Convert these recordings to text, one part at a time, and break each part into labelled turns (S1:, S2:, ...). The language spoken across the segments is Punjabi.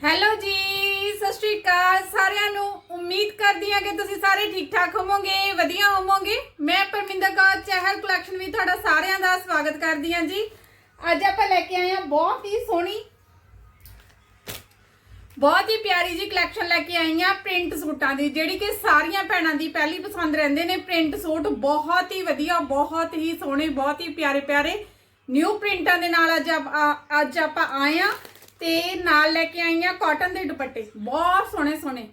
S1: ਹੈਲੋ ਜੀ, ਸਤਿ ਸ਼੍ਰੀ ਅਕਾਲ ਸਾਰਿਆਂ ਨੂੰ। ਉਮੀਦ ਕਰਦੀ ਹਾਂ ਕਿ ਤੁਸੀਂ ਸਾਰੇ ਠੀਕ ਠਾਕ ਹੋਵੋਗੇ, ਵਧੀਆ ਹੋਵੋਗੇ। ਮੈਂ ਪਰਮਿੰਦਰ ਕੌਰ, ਚਹਿਲ ਕਲੈਕਸ਼ਨ ਵਿੱਚ ਤੁਹਾਡਾ ਸਾਰਿਆਂ ਦਾ ਸਵਾਗਤ ਕਰਦੀ ਹਾਂ ਜੀ। ਅੱਜ ਆਪਾਂ ਲੈ ਕੇ ਆਏ ਹਾਂ ਬਹੁਤ ਹੀ ਸੋਹਣੀ, ਬਹੁਤ ਹੀ ਪਿਆਰੀ ਜੀ ਕਲੈਕਸ਼ਨ ਲੈ ਕੇ ਆਈ ਹਾਂ ਪ੍ਰਿੰਟ ਸੂਟਾਂ ਦੀ, ਜਿਹੜੀ ਕਿ ਸਾਰੀਆਂ ਭੈਣਾਂ ਦੀ ਪਹਿਲੀ ਪਸੰਦ ਰਹਿੰਦੇ ਨੇ। ਪ੍ਰਿੰਟ ਸੂਟ ਬਹੁਤ ਹੀ ਵਧੀਆ, ਬਹੁਤ ਹੀ ਸੋਹਣੇ, ਬਹੁਤ ਹੀ ਪਿਆਰੇ ਪਿਆਰੇ ਨਿਊ ਪ੍ਰਿੰਟਾਂ ਦੇ ਨਾਲ ਅੱਜ ਆਪ- ਆ- ਅੱਜ ਆਪਾਂ ਆਏ ਹਾਂ। ਤੇ ਨਾਲ ਲੈ ਕੇ ਆਈ ਆ ਕਾਟਨ ਦੇ ਦੁਪੱਟੇ। ਬਹੁਤ ਸੋਹਣੇ ਸੋਹਣੇ।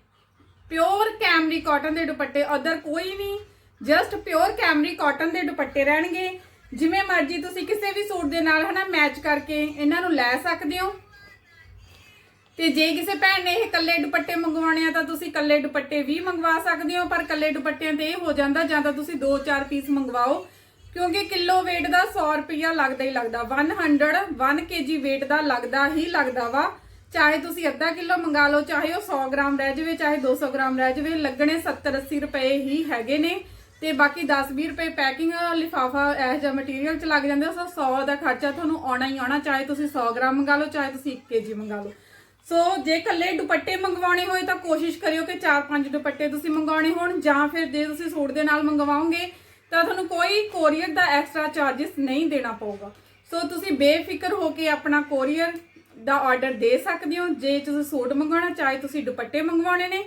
S1: ਪਿਓਰ ਕੈਮਰੀ ਕਾਟਨ ਦੇ ਦੁਪੱਟੇ ਅਦਰ ਕੋਈ ਨਹੀਂ। ਜਸਟ ਪਿਓਰ ਕੈਮਰੀ ਕਾਟਨ ਦੇ ਦੁਪੱਟੇ ਰਹਿਣਗੇ। ਜਿਵੇਂ ਮਰਜ਼ੀ ਤੁਸੀਂ ਕਿਸੇ ਵੀ ਸੂਟ ਦੇ ਨਾਲ ਹਨਾ ਮੈਚ ਕਰਕੇ ਇਹਨਾਂ ਨੂੰ ਲੈ ਸਕਦੇ ਹੋ। ਤੇ ਜੇ ਕਿਸੇ ਭੈਣ ਨੇ ਇਹ ਕੱਲੇ ਦੁਪੱਟੇ ਮੰਗਵਾਉਣੇ ਆ ਤਾਂ ਤੁਸੀਂ ਕੱਲੇ ਦੁਪੱਟੇ ਵੀ ਮੰਗਵਾ ਸਕਦੇ ਹੋ, ਪਰ ਕੱਲੇ ਦੁਪੱਟਿਆਂ ਤੇ ਇਹ ਹੋ ਜਾਂਦਾ ਜਾਂ ਤਾਂ ਤੁਸੀਂ 2-4 ਪੀਸ ਮੰਗਵਾਓ। ਕਿਉਂਕਿ ਕਿਲੋ weight ਦਾ 100 ਰੁਪਿਆ ਲੱਗਦਾ ਹੀ ਲੱਗਦਾ। 100 1 kg weight ਦਾ ਲੱਗਦਾ ਹੀ ਲੱਗਦਾ ਵਾ। ਚਾਹੇ ਤੁਸੀਂ ਅੱਧਾ ਕਿਲੋ ਮੰਗਾ ਲਓ, ਚਾਹੇ ਉਹ 100 ਗ੍ਰਾਮ ਰਹਿ ਜਾਵੇ, ਚਾਹੇ 200 ਗ੍ਰਾਮ ਰਹਿ ਜਾਵੇ, ਲੱਗਣੇ 70 80 ਰੁਪਏ ਹੀ ਹੈਗੇ ਨੇ। ਤੇ ਬਾਕੀ 10 20 ਰੁਪਏ ਪੈਕਿੰਗ ਲਿਫਾਫਾ ਇਹ ਜਿਹਾ ਮਟੀਰੀਅਲ ਚ ਲੱਗ ਜਾਂਦੇ ਸੋ 100 ਦਾ ਖਰਚਾ ਤੁਹਾਨੂੰ ਆਉਣਾ ਹੀ ਆਉਣਾ, ਚਾਹੇ ਤੁਸੀਂ 100 ਗ੍ਰਾਮ ਮੰਗਾ ਲਓ, ਚਾਹੇ ਤੁਸੀਂ 1 kg ਮੰਗਾ ਲਓ। ਸੋ ਜੇ ਕੱਲੇ ਦੁਪੱਟੇ ਮੰਗਵਾਉਣੇ ਹੋਏ ਤਾਂ ਕੋਸ਼ਿਸ਼ ਕਰਿਓ ਕਿ 4-5 ਦੁਪੱਟੇ ਤੁਸੀਂ ਮੰਗਵਾਉਣੇ ਹੋਣ, ਜਾਂ ਫਿਰ ਜੇ ਤੁਸੀਂ ਸੂਟ ਦੇ ਨਾਲ ਮੰਗਵਾਓਗੇ ਤਾਂ ਤੁਹਾਨੂੰ ਕੋਈ ਕੋਰੀਅਰ ਦਾ ਐਕਸਟਰਾ ਚਾਰजेस ਨਹੀਂ ਦੇਣਾ ਪਊਗਾ। ਸੋ ਤੁਸੀਂ ਬੇਫਿਕਰ ਹੋ ਕੇ ਆਪਣਾ ਕੋਰੀਅਰ ਦਾ ਆਰਡਰ ਦੇ ਸਕਦੇ ਹੋ। ਜੇ ਤੁਸੀਂ ਸੂਟ ਮੰਗਵਾਉਣਾ, ਚਾਹੇ ਤੁਸੀਂ ਦੁਪੱਟੇ ਮੰਗਵਾਉਣੇ ਨੇ।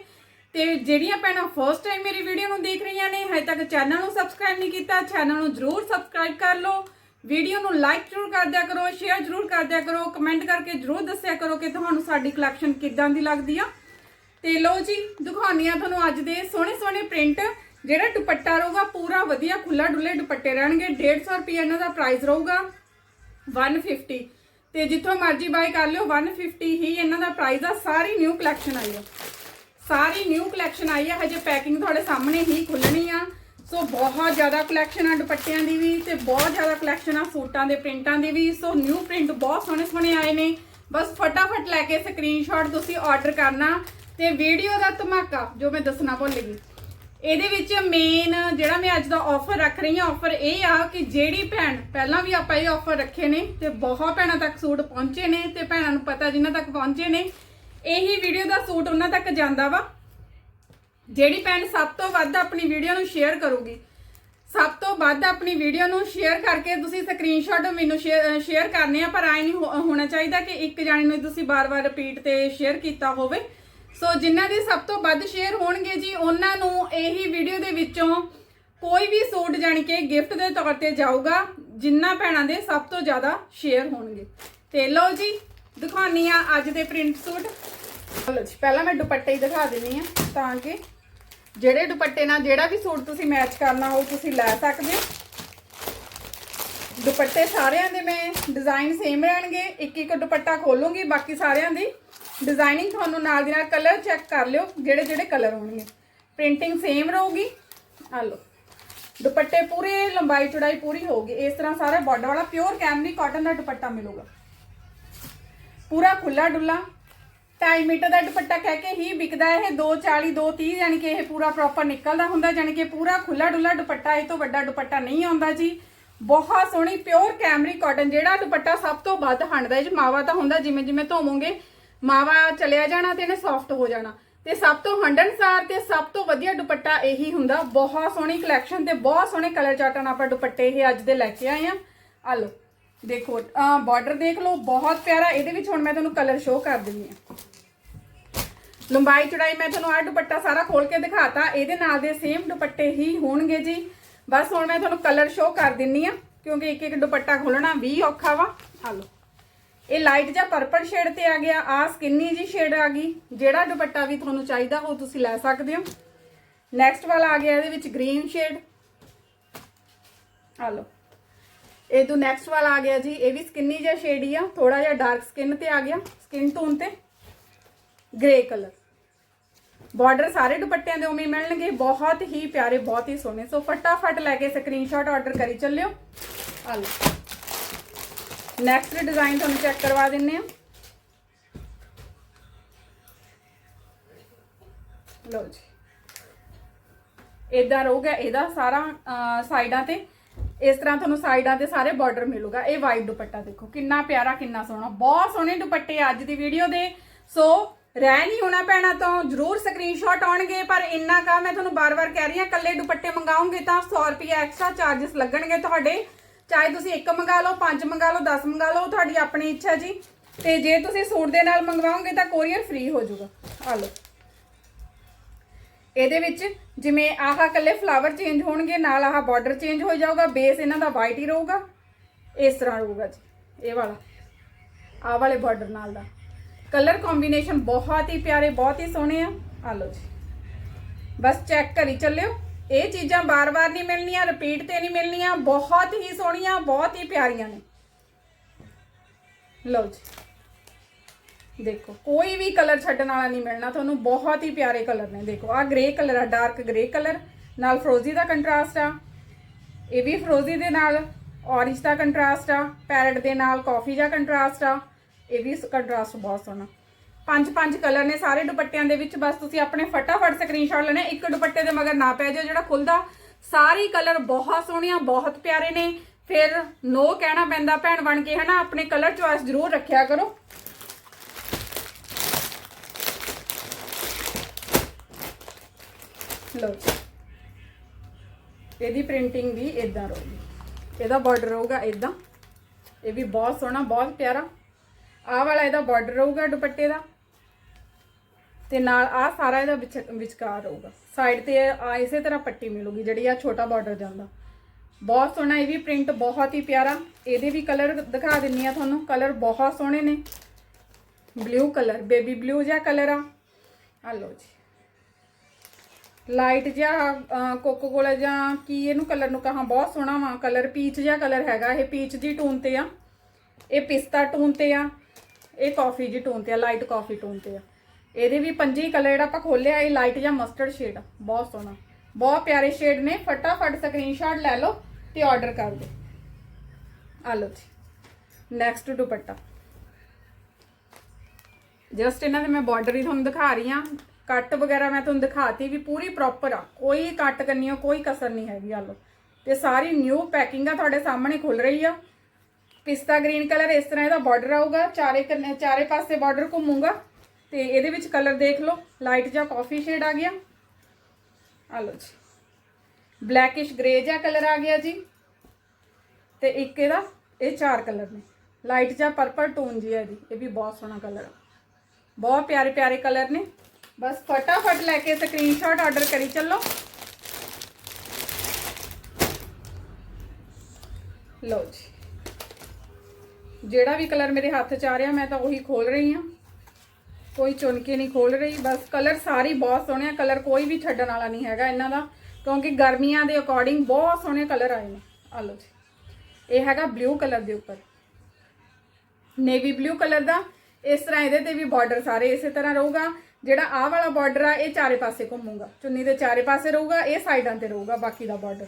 S1: ਤੇ ਜਿਹੜੀਆਂ ਭੈਣਾਂ ਫਰਸਟ ਟਾਈਮ ਮੇਰੀ ਵੀਡੀਓ ਨੂੰ ਦੇਖ ਰਹੀਆਂ ਨੇ, ਹਜੇ ਤੱਕ ਚੈਨਲ ਨੂੰ ਸਬਸਕ੍ਰਾਈਬ ਨਹੀਂ ਕੀਤਾ ਚੈਨਲ ਨੂੰ ਜਰੂਰ ਸਬਸਕ੍ਰਾਈਬ ਕਰ ਲਓ। ਵੀਡੀਓ ਨੂੰ ਲਾਈਕ ਜਰੂਰ ਕਰ ਦਿਆ ਕਰੋ ਸ਼ੇਅਰ ਜਰੂਰ ਕਰ ਦਿਆ ਕਰੋ ਕਮੈਂਟ ਕਰਕੇ ਜਰੂਰ ਦੱਸਿਆ ਕਰੋ ਕਿ ਤੁਹਾਨੂੰ ਸਾਡੀ ਕਲੈਕਸ਼ਨ ਕਿੱਦਾਂ ਦੀ ਲੱਗਦੀ ਆ। ਤੇ ਲਓ ਜੀ, ਦਿਖਾਉਂਦੀ ਆ ਤੁਹਾਨੂੰ ਅੱਜ ਦੇ ਸੋਹਣੇ ਸੋਹਣੇ ਪ੍ਰਿੰਟ ਜਿਹੜਾ ਦੁਪੱਟਾ ਰਹੂਗਾ ਪੂਰਾ ਵਧੀਆ ਖੁੱਲਾ ਡੁੱਲੇ ਦੁਪੱਟੇ ਰਹਿਣਗੇ। 150 ਰੁਪਏ ਇਹਨਾਂ ਦਾ ਪ੍ਰਾਈਸ ਰਹੂਗਾ। 150 ਤੇ ਜਿੱਥੋਂ ਮਰਜ਼ੀ ਬਾਈ ਕਰ ਲਿਓ 150 ਹੀ ਇਹਨਾਂ ਦਾ ਪ੍ਰਾਈਸ ਆ। ਸਾਰੀ ਨਿਊ ਕਲੈਕਸ਼ਨ ਆਈ ਆ। ਸਾਰੀ ਨਿਊ ਕਲੈਕਸ਼ਨ ਆਈ ਆ। ਹਜੇ ਪੈਕਿੰਗ ਤੁਹਾਡੇ ਸਾਹਮਣੇ ਹੀ ਖੁੱਲਣੀ ਆ। ਸੋ ਬਹੁਤ ਜ਼ਿਆਦਾ ਕਲੈਕਸ਼ਨ ਆ ਦੁਪੱਟਿਆਂ ਦੀ ਵੀ ਤੇ ਬਹੁਤ ਜ਼ਿਆਦਾ ਕਲੈਕਸ਼ਨ ਆ ਸੂਟਾਂ ਦੇ, ਪ੍ਰਿੰਟਾਂ ਦੀ ਵੀ। ਸੋ ਨਿਊ ਪ੍ਰਿੰਟ ਬਹੁਤ ਸੋਹਣੇ ਸੋਹਣੇ ਆਏ ਨੇ। ਬਸ ਫਟਾਫਟ ਲੈ ਕੇ ਸਕਰੀਨਸ਼ਾਟ ਤੁਸੀਂ ਆਰਡਰ ਕਰਨਾ ਤੇ ਵੀਡੀਓ ਦਾ ਧਮਾਕਾ ਜੋ ਮੈਂ ਦੱਸਣਾ ਭੁੱਲ ਗਈ। ਇਹਦੇ ਵਿੱਚ ਮੇਨ ਜਿਹੜਾ ਮੈਂ ਅੱਜ ਦਾ ਆਫਰ ਰੱਖ ਰਹੀ ਹਾਂ ਆਫਰ ਇਹ ਆ ਕਿ ਜਿਹੜੀ ਭੈਣ, ਪਹਿਲਾਂ ਵੀ ਆਪਾਂ ਇਹ ਆਫਰ ਰੱਖੇ ਨੇ ਤੇ ਬਹੁਤ ਭੈਣਾਂ ਤੱਕ ਸੂਟ ਪਹੁੰਚੇ ਨੇ ਤੇ ਭੈਣਾਂ ਨੂੰ ਪਤਾ ਜਿਨ੍ਹਾਂ ਤੱਕ ਪਹੁੰਚੇ ਨੇ, ਇਹੀ ਵੀਡੀਓ ਦਾ ਸੂਟ ਉਹਨਾਂ ਤੱਕ ਜਾਂਦਾ ਵਾ। ਜਿਹੜੀ ਭੈਣ ਸਭ ਤੋਂ ਵੱਧ ਆਪਣੀ ਵੀਡੀਓ ਨੂੰ ਸ਼ੇਅਰ ਕਰੂਗੀ। ਸਭ ਤੋਂ ਵੱਧ ਆਪਣੀ ਵੀਡੀਓ ਨੂੰ ਸ਼ੇਅਰ ਕਰਕੇ ਤੁਸੀਂ ਸਕਰੀਨਸ਼ਾਟ ਮੈਨੂੰ ਸ਼ੇਅਰ ਕਰਨੇ ਆ, ਪਰ ਆਈ ਨਹੀਂ ਹੋ- ਹੋਣਾ ਚਾਹੀਦਾ ਕਿ ਇੱਕ ਜਾਣੇ ਨੂੰ ਤੁਸੀਂ ਬਾਰ-ਬਾਰ ਰਿਪੀਟ ਤੇ ਸ਼ੇਅਰ ਕੀਤਾ ਹੋਵੇ। ਸੋ ਜਿਨ੍ਹਾਂ ਦੇ ਸਭ ਤੋਂ ਵੱਧ ਸ਼ੇਅਰ ਹੋਣਗੇ ਜੀ, ਉਹਨਾਂ ਨੂੰ ਇਹੀ ਵੀਡੀਓ ਦੇ ਵਿੱਚੋਂ ਕੋਈ ਵੀ ਸੂਟ ਜਾਣੀ ਕਿ ਗਿਫਟ ਦੇ ਤੌਰ ਤੇ ਜਾਊਗਾ ਜਿੰਨਾ ਭੈਣਾਂ ਦੇ ਸਭ ਤੋਂ ਜ਼ਿਆਦਾ ਸ਼ੇਅਰ ਹੋਣਗੇ। ਤੇ ਲਓ ਜੀ ਦਿਖਾਉਣੀ ਆ ਅੱਜ ਦੇ ਪ੍ਰਿੰਟ ਸੂਟ ਚਲੋ ਜੀ, ਪਹਿਲਾਂ ਮੈਂ ਦੁਪੱਟੇ ਹੀ ਦਿਖਾ ਦਿੰਨੀ ਆ ਤਾਂ ਕਿ ਜਿਹੜੇ ਦੁਪੱਟੇ ਨਾਲ ਜਿਹੜਾ ਵੀ ਸੂਟ ਤੁਸੀਂ ਮੈਚ ਕਰਨਾ ਹੋ ਤੁਸੀਂ ਲੈ ਸਕਦੇ ਹੋ। ਦੁਪੱਟੇ ਸਾਰਿਆਂ ਦੇ ਮੈਂ ਡਿਜ਼ਾਈਨ ਸੇਮ ਰਹਿਣਗੇ ਇੱਕ ਇੱਕ ਦੁਪੱਟਾ ਖੋਲੂੰਗੀ, ਬਾਕੀ ਸਾਰਿਆਂ ਦੀ ਡਿਜ਼ਾਈਨਿੰਗ ਤੁਹਾਨੂੰ ਨਾਲ ਦੀ ਨਾਲ ਕਲਰ ਚੈੱਕ ਕਰ ਲਿਓ, ਜਿਹੜੇ ਜਿਹੜੇ ਕਲਰ ਹੋਣਗੇ। ਪ੍ਰਿੰਟਿੰਗ ਸੇਮ ਰਹੂਗੀ। ਆ ਲਓ। ਦੁਪੱਟੇ ਪੂਰੇ, ਲੰਬਾਈ ਚੌੜਾਈ ਪੂਰੀ ਹੋਊਗੀ। ਇਸ ਤਰ੍ਹਾਂ ਸਾਰਾ ਬਾਰਡਰ ਵਾਲਾ ਪਿਓਰ ਕੈਮਰੀ ਕਾਟਨ ਦਾ ਦੁਪੱਟਾ ਮਿਲੂਗਾ। ਪੂਰਾ ਖੁੱਲਾ ਡੁੱਲਾ। 2.5 ਮੀਟਰ ਦਾ ਦੁਪੱਟਾ ਕਹਿ ਕੇ ਹੀ ਵਿਕਦਾ ਇਹ। 240 230 ਯਾਨੀ ਕਿ ਇਹ ਪੂਰਾ ਪ੍ਰੋਪਰ ਨਿਕਲਦਾ ਹੁੰਦਾ ਯਾਨੀ ਕਿ ਪੂਰਾ ਖੁੱਲਾ ਡੁੱਲਾ ਦੁਪੱਟਾ, ਇਹ ਤੋਂ ਵੱਡਾ ਦੁਪੱਟਾ ਨਹੀਂ ਆਉਂਦਾ ਜੀ। ਬਹੁਤ ਸੋਹਣੀ ਪਿਓਰ ਕੈਮਰੀ ਕਾਟਨ ਜਿਹੜਾ ਦੁਪੱਟਾ ਸਭ ਤੋਂ ਵੱਧ ਹੰਡਦਾ ਜੀ ਮਾਵਾ ਤਾਂ ਹੁੰਦਾ ਜਿਵੇਂ ਜਿਵੇਂ ਧੋਵੋਗੇ ਮਾਵਾ ਚਲਿਆ ਜਾਣਾ ਤੇ ਇਹਨੇ ਸੌਫਟ ਹੋ ਜਾਣਾ। ਤੇ ਸਭ ਤੋਂ ਹੰਡਣਸਾਰ ਤੇ ਸਭ ਤੋਂ ਵਧੀਆ ਦੁਪੱਟਾ ਇਹੀ ਹੁੰਦਾ। ਬਹੁਤ ਸੋਹਣੀ ਕਲੈਕਸ਼ਨ ਤੇ ਬਹੁਤ ਸੋਹਣੇ ਕਲਰ ਚਾਰਟਾਂ ਆਪਾਂ ਦੁਪੱਟੇ ਇਹ ਅੱਜ ਦੇ ਲੈ ਕੇ ਆਏ ਆ ਆ ਲਓ, ਦੇਖੋ ਬਾਰਡਰ ਦੇਖ ਲਓ, ਬਹੁਤ ਪਿਆਰਾ। ਇਹਦੇ ਵਿੱਚ ਹੁਣ ਮੈਂ ਤੁਹਾਨੂੰ ਕਲਰ ਸ਼ੋਅ ਕਰ ਦਿੰਦੀ ਆ ਲੰਬਾਈ ਚੌੜਾਈ ਮੈਂ ਤੁਹਾਨੂੰ ਆਹ ਦੁਪੱਟਾ ਸਾਰਾ ਖੋਲ ਕੇ ਦਿਖਾਤਾ। ਇਹਦੇ ਨਾਲ ਦੇ ਸੇਮ ਦੁਪੱਟੇ ਹੀ ਹੋਣਗੇ ਜੀ। ਬਸ ਹੁਣ ਮੈਂ ਤੁਹਾਨੂੰ ਕਲਰ ਸ਼ੋਅ ਕਰ ਦਿੰਨੀ ਆ ਕਿਉਂਕਿ ਇੱਕ ਇੱਕ ਦੁਪੱਟਾ ਖੋਲਣਾ ਵੀ ਔਖਾ ਵਾ। ਆ ਲਓ। ਇਹ ਲਾਈਟ ਜਾਂ ਪਰਪਲ ਸ਼ੇਡ ਤੇ ਆ ਗਿਆ, ਆ ਸਕਿੰਨੀ ਜੀ ਸ਼ੇਡ ਆ ਗਈ। ਜਿਹੜਾ ਦੁਪੱਟਾ ਵੀ ਤੁਹਾਨੂੰ ਚਾਹੀਦਾ, ਉਹ ਤੁਸੀਂ ਲੈ ਸਕਦੇ ਹੋ। ਨੈਕਸਟ ਵਾਲਾ ਆ ਗਿਆ ਇਹਦੇ ਵਿੱਚ ਗ੍ਰੀਨ ਸ਼ੇਡ ਆ ਲਓ। ਇਹ ਤੋਂ ਨੈਕਸਟ ਵਾਲਾ ਆ ਗਿਆ ਜੀ, ਇਹ ਵੀ ਸਕਿੰਨੀ ਜਿਹਾ ਸ਼ੇਡ ਹੀ ਆ ਥੋੜਾ ਜਿਹਾ ਡਾਰਕ ਸਕਿਨ ਤੇ ਆ ਗਿਆ ਸਕਿਨ ਟੋਨ ਤੇ। ਗ੍ਰੇ ਕਲਰ ਬਾਰਡਰ ਸਾਰੇ ਦੁਪੱਟਿਆਂ ਦੇ ਉਵੇਂ ਮਿਲਣਗੇ, ਬਹੁਤ ਹੀ ਪਿਆਰੇ, ਬਹੁਤ ਹੀ ਸੋਹਣੇ। ਸੋ ਫਟਾਫਟ ਲੈ ਕੇ ਸਕਰੀਨਸ਼ਾਟ ਆਰਡਰ ਕਰੀ ਚੱਲਿਓ। ਆ ਲਓ। ਨੈਕਸਟ ਡਿਜ਼ਾਈਨ ਤੁਹਾਨੂੰ ਚੈੱਕ ਕਰਵਾ ਦਿੰਨੇ ਆ। ਲਓ ਜੀ। ਇਦਾਂ ਰਹੂਗਾ, ਇਹਦਾ ਸਾਰਾ ਸਾਈਡਾਂ ਤੇ, ਇਸ ਤਰ੍ਹਾਂ ਤੁਹਾਨੂੰ ਸਾਈਡਾਂ ਤੇ ਸਾਰੇ ਬਾਰਡਰ ਮਿਲੂਗਾ। ਇਹ ਵਾਈਟ ਦੁਪੱਟਾ ਦੇਖੋ, ਕਿੰਨਾ ਪਿਆਰਾ, ਕਿੰਨਾ ਸੋਹਣਾ। ਬਹੁਤ ਸੋਹਣੇ ਦੁਪੱਟੇ ਅੱਜ ਦੀ ਵੀਡੀਓ ਦੇ। ਸੋ ਰਹਿ ਨਹੀਂ ਹੋਣਾ ਪੈਣਾ ਤੋਂ ਜਰੂਰ ਸਕਰੀਨਸ਼ਾਟ ਆਉਣਗੇ, ਪਰ ਇੰਨਾ ਕਾ ਮੈਂ ਤੁਹਾਨੂੰ ਬਾਰ-ਬਾਰ ਕਹਿ ਰਹੀ ਹਾਂ ਕੱਲੇ ਦੁਪੱਟੇ ਮੰਗਾਉਂਗੇ ਤਾਂ 100 ਰੁਪਏ ਐਕਸਟਰਾ ਚਾਰजेस ਲੱਗਣਗੇ ਤੁਹਾਡੇ। ਚਾਹੇ ਤੁਸੀਂ ਇੱਕ ਮੰਗਾ ਲਓ, ਪੰਜ ਮੰਗਾ ਲਓ 10 ਮੰਗਾ ਲਓ ਤੁਹਾਡੀ ਆਪਣੀ ਇੱਛਾ ਜੀ। ਤੇ ਜੇ ਤੁਸੀਂ ਸੂਟ ਦੇ ਨਾਲ ਮੰਗਵਾਓਗੇ ਤਾਂ ਕੋਰੀਅਰ ਫ੍ਰੀ ਹੋ ਜਾਊਗਾ। ਆ ਲਓ। ਇਹਦੇ ਵਿੱਚ ਜਿਵੇਂ ਆਹ ਕੱਲੇ ਫਲਾਵਰ ਚੇਂਜ ਹੋਣਗੇ, ਨਾਲ ਆਹ ਬਾਰਡਰ ਚੇਂਜ ਹੋ ਜਾਊਗਾ ਬੇਸ ਇਹਨਾਂ ਦਾ ਵਾਈਟ ਹੀ ਰਹੂਗਾ। ਇਸ ਤਰ੍ਹਾਂ ਰਹੂਗਾ ਜੀ। ਇਹ ਵਾਲਾ। ਆਹ ਵਾਲੇ ਬਾਰਡਰ ਨਾਲ ਦਾ। ਕਲਰ ਕੰਬੀਨੇਸ਼ਨ ਬਹੁਤ ਹੀ ਪਿਆਰੇ, ਬਹੁਤ ਹੀ ਸੋਹਣੇ ਆ। ਆ ਲਓ ਜੀ। ਬਸ ਚੈੱਕ ਕਰੀ ਚੱਲਿਓ। ਇਹ ਚੀਜ਼ਾਂ ਬਾਰ-ਬਾਰ ਨਹੀਂ ਮਿਲਣੀਆਂ ਰਿਪੀਟ ਤੇ ਨਹੀਂ ਮਿਲਣੀਆਂ, ਬਹੁਤ ਹੀ ਸੋਹਣੀਆਂ, ਬਹੁਤ ਹੀ ਪਿਆਰੀਆਂ ਨੇ। ਲਓ ਜੀ। ਦੇਖੋ, ਕੋਈ ਵੀ ਕਲਰ ਛੱਡਣ ਵਾਲਾ ਨਹੀਂ ਮਿਲਣਾ, ਤੁਹਾਨੂੰ ਬਹੁਤ ਹੀ ਪਿਆਰੇ ਕਲਰ ਨੇ। ਦੇਖੋ ਆ ਗ੍ਰੇ ਕਲਰ ਆ ਡਾਰਕ ਗ੍ਰੇ ਕਲਰ ਨਾਲ ਫਰੋਜ਼ੀ ਦਾ ਕੰਟਰਾਸਟ ਆ। ਇਹ ਵੀ ਫਰੋਜ਼ੀ ਦੇ ਨਾਲ ਔਰੇਂਜ ਦਾ ਕੰਟਰਾਸਟ ਆ ਪੈਰਟ ਦੇ ਨਾਲ ਕਾਫੀ ਦਾ ਕੰਟਰਾਸਟ ਆ। ਇਹ ਵੀ ਕੰਟਰਾਸਟ ਬਹੁਤ ਸੋਹਣਾ। ਪੰਜ ਪੰਜ ਕਲਰ ਨੇ ਸਾਰੇ ਦੁਪੱਟਿਆਂ ਦੇ ਵਿੱਚ, ਬਸ ਤੁਸੀਂ ਆਪਣੇ ਫਟਾਫਟ ਸਕਰੀਨਸ਼ਾਟ ਲੈਣੇ, ਇੱਕ ਦੁਪੱਟੇ ਦੇ ਮਗਰ ਨਾ ਪੈ ਜਾਓ ਜਿਹੜਾ ਖੁੱਲਦਾ। ਸਾਰੇ ਕਲਰ ਬਹੁਤ ਸੋਹਣੀਆਂ, ਬਹੁਤ ਪਿਆਰੇ ਨੇ। ਫਿਰ ਨੋ ਕਹਿਣਾ ਪੈਂਦਾ, ਭੈਣ ਬਣ ਕੇ, ਹਨਾ, ਆਪਣੇ ਕਲਰ ਚੁਆਇਸ ਜ਼ਰੂਰ ਰੱਖਿਆ ਕਰੋ। ਲਓ ਇਹਦੀ ਪ੍ਰਿੰਟਿੰਗ ਵੀ ਇਦਾਂ ਰਹੂਗੀ। ਇਹਦਾ ਬਾਰਡਰ ਰਹੂਗਾ ਇਦਾਂ ਇਹ ਵੀ ਬਹੁਤ ਸੋਹਣਾ, ਬਹੁਤ ਪਿਆਰਾ। ਆਹ ਵਾਲਾ ਇਹਦਾ ਬਾਰਡਰ ਰਹੂਗਾ ਦੁਪੱਟੇ ਦਾ। ਤੇ ਨਾਲ ਆਹ ਸਾਰਾ ਇਹਦਾ ਵਿਚ- ਵਿਚਕਾਰ ਹੋਊਗਾ। ਸਾਈਡ ਤੇ ਆ ਇਸੇ ਤਰ੍ਹਾਂ ਪੱਟੀ ਮਿਲੂਗੀ, ਜਿਹੜੀ ਆ ਛੋਟਾ ਬਾਰਡਰ ਜਾਂਦਾ। ਬਹੁਤ ਸੋਹਣਾ ਇਹ ਵੀ ਪ੍ਰਿੰਟ ਬਹੁਤ ਹੀ ਪਿਆਰਾ। ਇਹਦੇ ਵੀ ਕਲਰ ਦਿਖਾ ਦਿੰਨੀ ਆ ਤੁਹਾਨੂੰ। ਕਲਰ ਬਹੁਤ ਸੋਹਣੇ ਨੇ। ਬਲੂ ਕਲਰ ਬੇਬੀ ਬਲੂ ਜਿਹਾ ਕਲਰ ਆ। ਆ ਲਓ ਜੀ। ਲਾਈਟ ਜਿਹਾ ਕੋਕੋ ਕੋਲਾ ਜਾਂ ਕੀ ਇਹਨੂੰ ਕਲਰ ਨੂੰ ਕਹਾਂ, ਬਹੁਤ ਸੋਹਣਾ ਵਾ। ਕਲਰ ਪੀਚ ਜਿਹਾ ਕਲਰ ਹੈਗਾ, ਇਹ ਪੀਚ ਦੀ ਟੂਨ ਤੇ ਆ। ਇਹ ਪਿਸਤਾ ਟੂਨ ਤੇ ਆ। ਇਹ ਕਾਫੀ ਦੀ ਟੂਨ ਤੇ ਆ ਲਾਈਟ ਕਾਫੀ ਟੂਨ ਤੇ ਆ। ਇਹਦੇ ਵੀ ਪੰਜੇ ਕਲਰ ਜਿਹੜਾ ਆਪਾਂ ਖੋਲਿਆ ਇਹ ਲਾਈਟ ਜਾਂ ਮਸਟਰਡ ਸ਼ੇਡ ਆ ਬਹੁਤ ਸੋਹਣਾ। ਬਹੁਤ ਪਿਆਰੇ ਸ਼ੇਡ ਨੇ, ਫਟਾਫਟ ਸਕਰੀਨਸ਼ਾਟ ਲੈ ਲਓ ਤੇ ਆਰਡਰ ਕਰ ਦਿਓ। ਆ ਲਓ ਜੀ। ਨੈਕਸਟ ਦੁਪੱਟਾ। ਜਸਟ ਇਹਨਾਂ ਦੇ ਮੈਂ ਬਾਰਡਰ ਹੀ ਤੁਹਾਨੂੰ ਦਿਖਾ ਰਹੀ ਆ ਕੱਟ ਵਗੈਰਾ ਮੈਂ ਤੁਹਾਨੂੰ ਦਿਖਾਤੀ ਵੀ ਪੂਰੀ ਪ੍ਰੋਪਰ ਆ। ਕੋਈ ਕੱਟ ਕਰਨੀ ਆ, ਕੋਈ ਕਸਰ ਨਹੀਂ ਹੈਗੀ, ਆ ਲਓ। ਤੇ ਸਾਰੀ ਨਿਊ ਪੈਕਿੰਗ ਆ ਤੁਹਾਡੇ ਸਾਹਮਣੇ ਖੁੱਲ ਰਹੀ ਆ। ਪਿਸਤਾ ਗ੍ਰੀਨ ਕਲਰ ਇਸ ਤਰ੍ਹਾਂ ਇਹਦਾ ਬਾਰਡਰ ਆਊਗਾ। ਚਾਰੇ ਕੰਨੇ ਚਾਰੇ ਪਾਸੇ ਬਾਰਡਰ ਘੁੰਮੂਗਾ। ਤੇ ਇਹਦੇ ਵਿੱਚ ਕਲਰ ਦੇਖ ਲਓ ਲਾਈਟ ਜਿਹਾ ਕਾਫੀ ਸ਼ੇਡ ਆ ਗਿਆ। ਆ ਲਓ ਜੀ। ਬਲੈਕਿਸ਼ ਗ੍ਰੇ ਜਿਹਾ ਕਲਰ ਆ ਗਿਆ ਜੀ। ਤੇ ਇੱਕ ਇਹਦਾ, ਇਹ ਚਾਰ ਕਲਰ ਨੇ। ਲਾਈਟ ਜਾਂ ਪਰਪਲ ਟੋਨ ਜੀ ਹੈ ਜੀ। ਇਹ ਵੀ ਬਹੁਤ ਸੋਹਣਾ ਕਲਰ ਆ। ਬਹੁਤ ਪਿਆਰੇ ਪਿਆਰੇ ਕਲਰ ਨੇ। ਬਸ ਫਟਾਫਟ ਲੈ ਕੇ ਸਕਰੀਨਸ਼ਾਟ ਆਰਡਰ ਕਰੀ ਚੱਲੋ। ਲਓ ਜੀ। ਜਿਹੜਾ ਵੀ ਕਲਰ ਮੇਰੇ ਹੱਥ 'ਚ ਆ ਰਿਹਾ, ਮੈਂ ਤਾਂ ਉਹੀ ਖੋਲ ਰਹੀ ਹਾਂ। ਕੋਈ ਚੁਣ ਕੇ ਨਹੀਂ ਖੋਲ ਰਹੀ, ਬਸ ਕਲਰ ਸਾਰੇ ਬਹੁਤ ਸੋਹਣੇ ਆ ਕਲਰ ਕੋਈ ਵੀ ਛੱਡਣ ਵਾਲਾ ਨਹੀਂ ਹੈਗਾ ਇਹਨਾਂ ਦਾ, ਕਿਉਂਕਿ ਗਰਮੀਆਂ ਦੇ ਅਕੋਰਡਿੰਗ ਬਹੁਤ ਸੋਹਣੇ ਕਲਰ ਆਏ ਨੇ। ਆ ਲਓ ਜੀ, ਇਹ ਹੈਗਾ ਬਲੂ ਕਲਰ ਦੇ ਉੱਪਰ। ਨੇਵੀ ਬਲੂ ਕਲਰ ਦਾ, ਇਸ ਤਰ੍ਹਾਂ ਇਹਦੇ ਤੇ ਵੀ ਬਾਰਡਰ ਸਾਰੇ ਇਸੇ ਤਰ੍ਹਾਂ ਰਹੂਗਾ, ਜਿਹੜਾ ਆਹ ਵਾਲਾ ਬਾਰਡਰ ਆ, ਇਹ ਚਾਰੇ ਪਾਸੇ ਘੁੰਮੂਗਾ। ਚੁੰਨੀ ਦੇ ਚਾਰੇ ਪਾਸੇ ਰਹੂਗਾ, ਇਹ ਸਾਈਡਾਂ ਤੇ ਰਹੂਗਾ ਬਾਕੀ ਦਾ ਬਾਰਡਰ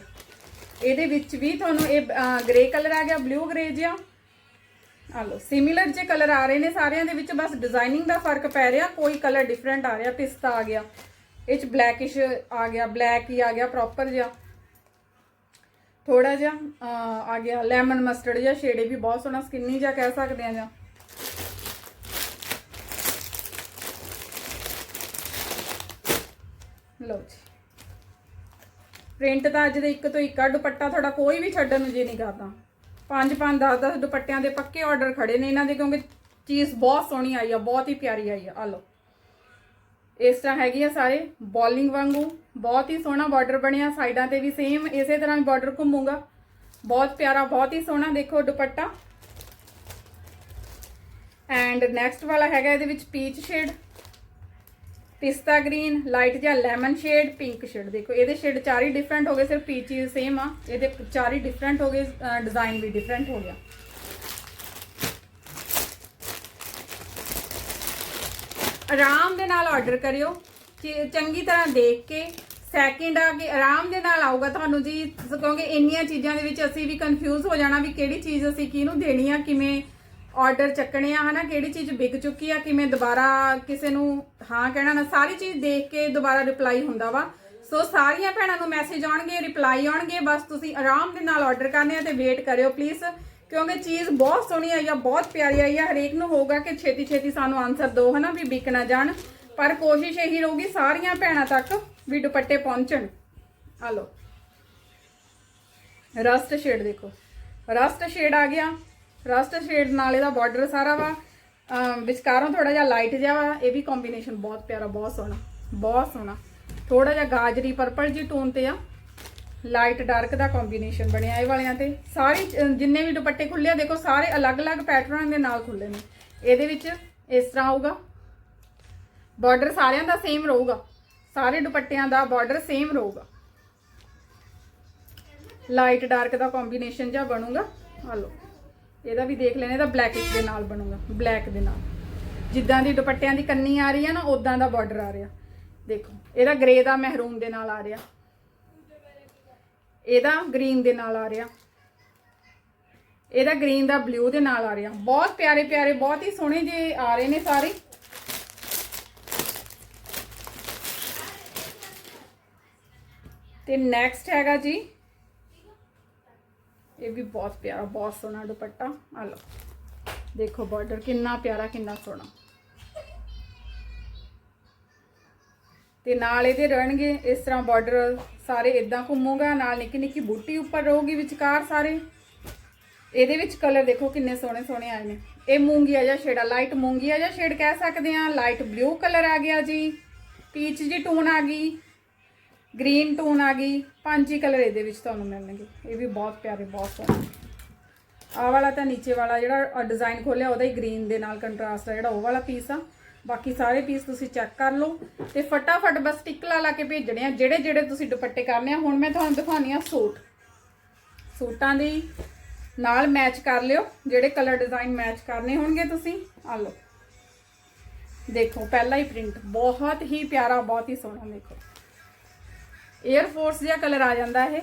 S1: ਇਹਦੇ ਵਿੱਚ ਵੀ ਤੁਹਾਨੂੰ ਇਹ ਗ੍ਰੇ ਕਲਰ ਆ ਗਿਆ ਬਲੂ ਗ੍ਰੇ ਜਿਹਾ। ਆ ਲਓ ਸਿਮਿਲਰ ਜੇ ਕਲਰ ਆ ਰਹੇ ਨੇ ਸਾਰਿਆਂ ਦੇ ਵਿੱਚ, ਬਸ ਡਿਜ਼ਾਈਨਿੰਗ ਦਾ ਫ਼ਰਕ ਪੈ ਰਿਹਾ, ਕੋਈ ਕਲਰ ਡਿਫਰੈਂਟ ਆ ਰਿਹਾ, ਪਿਸਤਾ ਆ ਗਿਆ, ਇਹ ਚ ਬਲੈਕਿਸ਼ ਆ ਗਿਆ ਬਲੈਕ ਹੀ ਆ ਗਿਆ ਪ੍ਰੋਪਰ ਜਿਹਾ। ਥੋੜਾ ਜਿਹਾ ਆ ਗਿਆ ਲੈਮਨ ਮਸਟਰਡ ਜਿਹਾ ਸ਼ੇਡ ਇਹ ਵੀ ਬਹੁਤ ਸੋਹਣਾ ਸਕਿਨੀ ਜਿਹਾ ਕਹਿ ਸਕਦੇ ਆ ਜਾਂ। ਲਓ ਜੀ। ਪ੍ਰਿੰਟ ਤਾਂ ਅੱਜ ਦੇ ਇੱਕ ਤੋਂ ਇੱਕ ਆ, ਦੁਪੱਟਾ ਤੁਹਾਡਾ ਕੋਈ ਵੀ ਛੱਡਣ ਨੂੰ ਜੀ ਨਹੀਂ ਕਰਦਾ। ਪੰਜ ਪੰਜ 10 10 ਦੁਪੱਟਿਆਂ ਦੇ ਪੱਕੇ ਆਰਡਰ ਖੜੇ ਨੇ ਇਹਨਾਂ ਦੇ, ਕਿਉਂਕਿ ਚੀਜ਼ ਬਹੁਤ ਸੋਹਣੀ ਆਈ ਆ, ਬਹੁਤ ਹੀ ਪਿਆਰੀ ਆਈ ਆ ਆ ਲਓ। ਇਸ ਤਰ੍ਹਾਂ ਹੈਗੀ ਆ ਸਾਰੇ ਬੋਲਿੰਗ ਵਾਂਗੂ, ਬਹੁਤ ਹੀ ਸੋਹਣਾ ਬਾਰਡਰ ਬਣਿਆ, ਸਾਈਡਾਂ ਤੇ ਵੀ ਸੇਮ ਇਸੇ ਤਰ੍ਹਾਂ ਹੀ ਬਾਰਡਰ ਘੁੰਮੂਗਾ। ਬਹੁਤ ਪਿਆਰਾ, ਬਹੁਤ ਹੀ ਸੋਹਣਾ, ਦੇਖੋ ਦੁਪੱਟਾ। ਐਂਡ ਨੈਕਸਟ ਵਾਲਾ ਹੈਗਾ ਇਹਦੇ ਵਿੱਚ ਪੀਚ ਸ਼ੇਡ ਪਿਸਤਾ ਗ੍ਰੀਨ, ਲਾਈਟ ਜਾਂ ਲੈਮਨ ਸ਼ੇਡ, ਪਿੰਕ ਸ਼ੇਡ। ਦੇਖੋ, ਇਹਦੇ ਸ਼ੇਡ ਚਾਰ ਹੀ ਡਿਫਰੈਂਟ ਹੋ ਗਏ, ਸਿਰਫ ਪੀਚ ਹੀ ਸੇਮ ਆ। ਇਹਦੇ ਚਾਰ ਹੀ ਡਿਫਰੈਂਟ ਹੋ ਗਏ ਡਿਜ਼ਾਈਨ ਵੀ ਡਿਫਰੈਂਟ ਹੋ ਗਿਆ। ਆਰਾਮ ਦੇ ਨਾਲ ਆਰਡਰ ਕਰਿਓ। ਚੀ- ਚੰਗੀ ਤਰ੍ਹਾਂ ਦੇਖ ਕੇ ਸੈਕਿੰਡ ਆ ਕੇ ਆਰਾਮ ਦੇ ਨਾਲ ਆਊਗਾ ਤੁਹਾਨੂੰ ਜੀ। ਕਿਉਂਕਿ ਇੰਨੀਆਂ ਚੀਜ਼ਾਂ ਦੇ ਵਿੱਚ ਅਸੀਂ ਵੀ ਕਨਫਿਊਜ਼ ਹੋ ਜਾਣਾ ਵੀ ਕਿਹੜੀ ਚੀਜ਼ ਅਸੀਂ ਕਿਹਨੂੰ ਦੇਣੀ ਆ, ਕਿਵੇਂ ਆਰਡਰ ਚੱਕਣੇ ਆ, ਹਨਾ? ਕਿਹੜੀ ਚੀਜ਼ ਵਿਕ ਚੁੱਕੀ ਆ, ਕਿਵੇਂ ਦੁਬਾਰਾ ਕਿਸੇ ਨੂੰ ਹਾਂ ਕਹਿਣਾ ਨਾ, ਸਾਰੀ ਚੀਜ਼ ਦੇਖ ਕੇ ਦੁਬਾਰਾ ਰਿਪਲਾਈ ਹੁੰਦਾ ਵਾ। ਸੋ ਸਾਰੀਆਂ ਭੈਣਾਂ ਨੂੰ ਮੈਸੇਜ ਆਉਣਗੇ ਰਿਪਲਾਈ ਆਉਣਗੇ, ਬਸ ਤੁਸੀਂ ਆਰਾਮ ਦੇ ਨਾਲ ਆਰਡਰ ਕਰਨੇ ਆ ਤੇ ਵੇਟ ਕਰਿਓ ਪਲੀਜ਼ ਕਿਉਂਕਿ ਚੀਜ਼ ਬਹੁਤ ਸੋਹਣੀ ਆਈ ਆ, ਬਹੁਤ ਪਿਆਰੀ ਆਈ ਆ, ਹਰੇਕ ਨੂੰ ਹੋਊਗਾ ਕਿ ਛੇਤੀ ਛੇਤੀ ਸਾਨੂੰ ਆਨਸਰ ਦਿਓ ਹਨਾ, ਵੀ ਵਿਕ ਨਾ ਜਾਣ। ਪਰ ਕੋਸ਼ਿਸ਼ ਇਹੀ ਰਹੂਗੀ ਸਾਰੀਆਂ ਭੈਣਾਂ ਤੱਕ ਵੀ ਦੁਪੱਟੇ ਪਹੁੰਚਣ। ਆ ਲਓ। ਰਸਟ ਸ਼ੇਡ ਦੇਖੋ। ਰਸਟ ਸ਼ੇਡ ਆ ਗਿਆ। ਰਸਟ ਸ਼ੇਡ ਨਾਲ ਇਹਦਾ ਬਾਰਡਰ ਸਾਰਾ ਵਾ। ਵਿਚਕਾਰੋਂ ਥੋੜਾ ਜਿਹਾ ਲਾਈਟ ਜਿਹਾ ਵਾ। ਇਹ ਵੀ ਕੰਬੀਨੇਸ਼ਨ ਬਹੁਤ ਪਿਆਰਾ, ਬਹੁਤ ਸੋਹਣਾ ਬਹੁਤ ਸੋਹਣਾ। ਥੋੜਾ ਜਿਹਾ ਗਾਜਰੀ ਪਰਪਲ ਜੀ ਟੋਨ ਤੇ ਆ। ਲਾਈਟ ਡਾਰਕ ਦਾ ਕੰਬੀਨੇਸ਼ਨ ਬਣਿਆ ਇਹ ਵਾਲਿਆਂ ਤੇ। ਸਾਰੇ ਜਿੰਨੇ ਵੀ ਦੁਪੱਟੇ ਖੁੱਲੇ ਆ, ਦੇਖੋ ਸਾਰੇ ਅਲੱਗ-ਅਲੱਗ ਪੈਟਰਨਾਂ ਦੇ ਨਾਲ ਖੁੱਲੇ ਨੇ। ਇਹਦੇ ਵਿੱਚ ਇਸ ਤਰ੍ਹਾਂ ਆਊਗਾ ਬਾਰਡਰ ਸਾਰਿਆਂ ਦਾ ਸੇਮ ਰਹੂਗਾ। ਸਾਰੇ ਦੁਪੱਟਿਆਂ ਦਾ ਬਾਰਡਰ ਸੇਮ ਰਹੂਗਾ। ਲਾਈਟ ਡਾਰਕ ਦਾ ਕੰਬੀਨੇਸ਼ਨ ਜਿਹਾ ਬਣੂਗਾ। ਆ ਲਓ। ਇਹਦਾ ਵੀ ਦੇਖ ਲੈਣਾ ਇਹਦਾ ਬਲੈਕ ਦੇ ਨਾਲ ਬਣੂਗਾ ਬਲੈਕ ਦੇ ਨਾਲ। ਜਿੱਦਾਂ ਦੀ ਦੁਪੱਟਿਆਂ ਦੀ ਕੰਨੀ ਆ ਰਹੀ ਹੈ ਨਾ ਉਦਾਂ ਦਾ ਬਾਰਡਰ ਆ ਰਿਹਾ। ਦੇਖੋ, ਇਹਦਾ ਗ੍ਰੇ ਦਾ ਮਹਿਰੂਮ ਦੇ ਨਾਲ ਆ ਰਿਹਾ। ਇਹਦਾ ਗ੍ਰੀਨ ਦੇ ਨਾਲ ਆ ਰਿਹਾ। ਇਹਦਾ ਗ੍ਰੀਨ ਦਾ ਬਲੂ ਦੇ ਨਾਲ ਆ ਰਿਹਾ। ਬਹੁਤ ਪਿਆਰੇ ਪਿਆਰੇ, ਬਹੁਤ ਹੀ ਸੋਹਣੇ ਜੇ ਆ ਰਹੇ ਨੇ ਸਾਰੇ। ਤੇ ਨੈਕਸਟ ਹੈਗਾ ਜੀ ਇਹ ਵੀ ਬਹੁਤ ਪਿਆਰਾ, ਬਹੁਤ ਸੋਹਣਾ ਦੁਪੱਟਾ। ਆ ਲਓ। ਦੇਖੋ ਬਾਰਡਰ ਕਿੰਨਾ ਪਿਆਰਾ, ਕਿੰਨਾ ਸੋਹਣਾ। ਤੇ ਨਾਲ ਇਹਦੇ ਰਹਿਣਗੇ, ਇਸ ਤਰ੍ਹਾਂ ਬਾਰਡਰ ਸਾਰੇ ਇਦਾਂ ਘੁੰਮੂਗਾ, ਨਾਲ ਨਿੱਕੀ ਨਿੱਕੀ ਬੂਟੀ ਉੱਪਰ ਰਹੂਗੀ ਵਿਚਕਾਰ ਸਾਰੇ। ਇਹਦੇ ਵਿੱਚ ਕਲਰ ਦੇਖੋ ਕਿੰਨੇ ਸੋਹਣੇ ਸੋਹਣੇ ਆਏ ਨੇ। ਇਹ ਮੂੰਗੀਆ ਜਿਹਾ ਸ਼ੇਡ ਆ ਲਾਈਟ ਮੂੰਗੀਆ ਜਿਹਾ ਸ਼ੇਡ ਕਹਿ ਸਕਦੇ ਆ ਲਾਈਟ ਬਲੂ ਕਲਰ ਆ ਗਿਆ ਜੀ। ਪੀਚ ਜੀ ਟੋਨ ਆ ਗਈ। ਗ੍ਰੀਨ ਟੋਨ ਆ ਗਈ। ਪੰਜ ਹੀ ਕਲਰ ਇਹਦੇ ਵਿੱਚ ਤੁਹਾਨੂੰ ਮਿਲਣਗੇ। ਇਹ ਵੀ ਬਹੁਤ ਪਿਆਰੇ, ਬਹੁਤ ਸੋਹਣੇ। ਆਹ ਵਾਲਾ ਤਾਂ ਨੀਚੇ ਵਾਲਾ ਜਿਹੜਾ ਡਿਜ਼ਾਈਨ ਖੋਲਿਆ, ਉਹਦਾ ਹੀ ਗ੍ਰੀਨ ਦੇ ਨਾਲ ਕੰਟਰਾਸਟ ਆ ਜਿਹੜਾ ਉਹ ਵਾਲਾ ਪੀਸ ਆ। ਬਾਕੀ ਸਾਰੇ ਪੀਸ ਤੁਸੀਂ ਚੈੱਕ ਕਰ ਲਓ ਤੇ ਫਟਾਫਟ ਬਸ ਟਿਕਲਾ ਲਾ ਕੇ ਭੇਜਣੇ ਆ। ਜਿਹੜੇ ਜਿਹੜੇ ਤੁਸੀਂ ਦੁਪੱਟੇ ਕਰਨੇ ਆ, ਹੁਣ ਮੈਂ ਤੁਹਾਨੂੰ ਦਿਖਾਉਣੀ ਆ ਸੂਟ। ਸੂਟਾਂ ਦੀ ਨਾਲ ਮੈਚ ਕਰ ਲਿਓ। ਜਿਹੜੇ ਕਲਰ ਡਿਜ਼ਾਈਨ ਮੈਚ ਕਰਨੇ ਹੋਣਗੇ ਤੁਸੀਂ, ਆ ਲਓ। ਦੇਖੋ, ਪਹਿਲਾ ਹੀ ਪ੍ਰਿੰਟ ਬਹੁਤ ਹੀ ਪਿਆਰਾ, ਬਹੁਤ ਹੀ ਸੋਹਣਾ, ਦੇਖੋ। 에ਅਰ ਫੋਰਸ ਜਿਹਾ ਕਲਰ ਆ ਜਾਂਦਾ ਇਹ।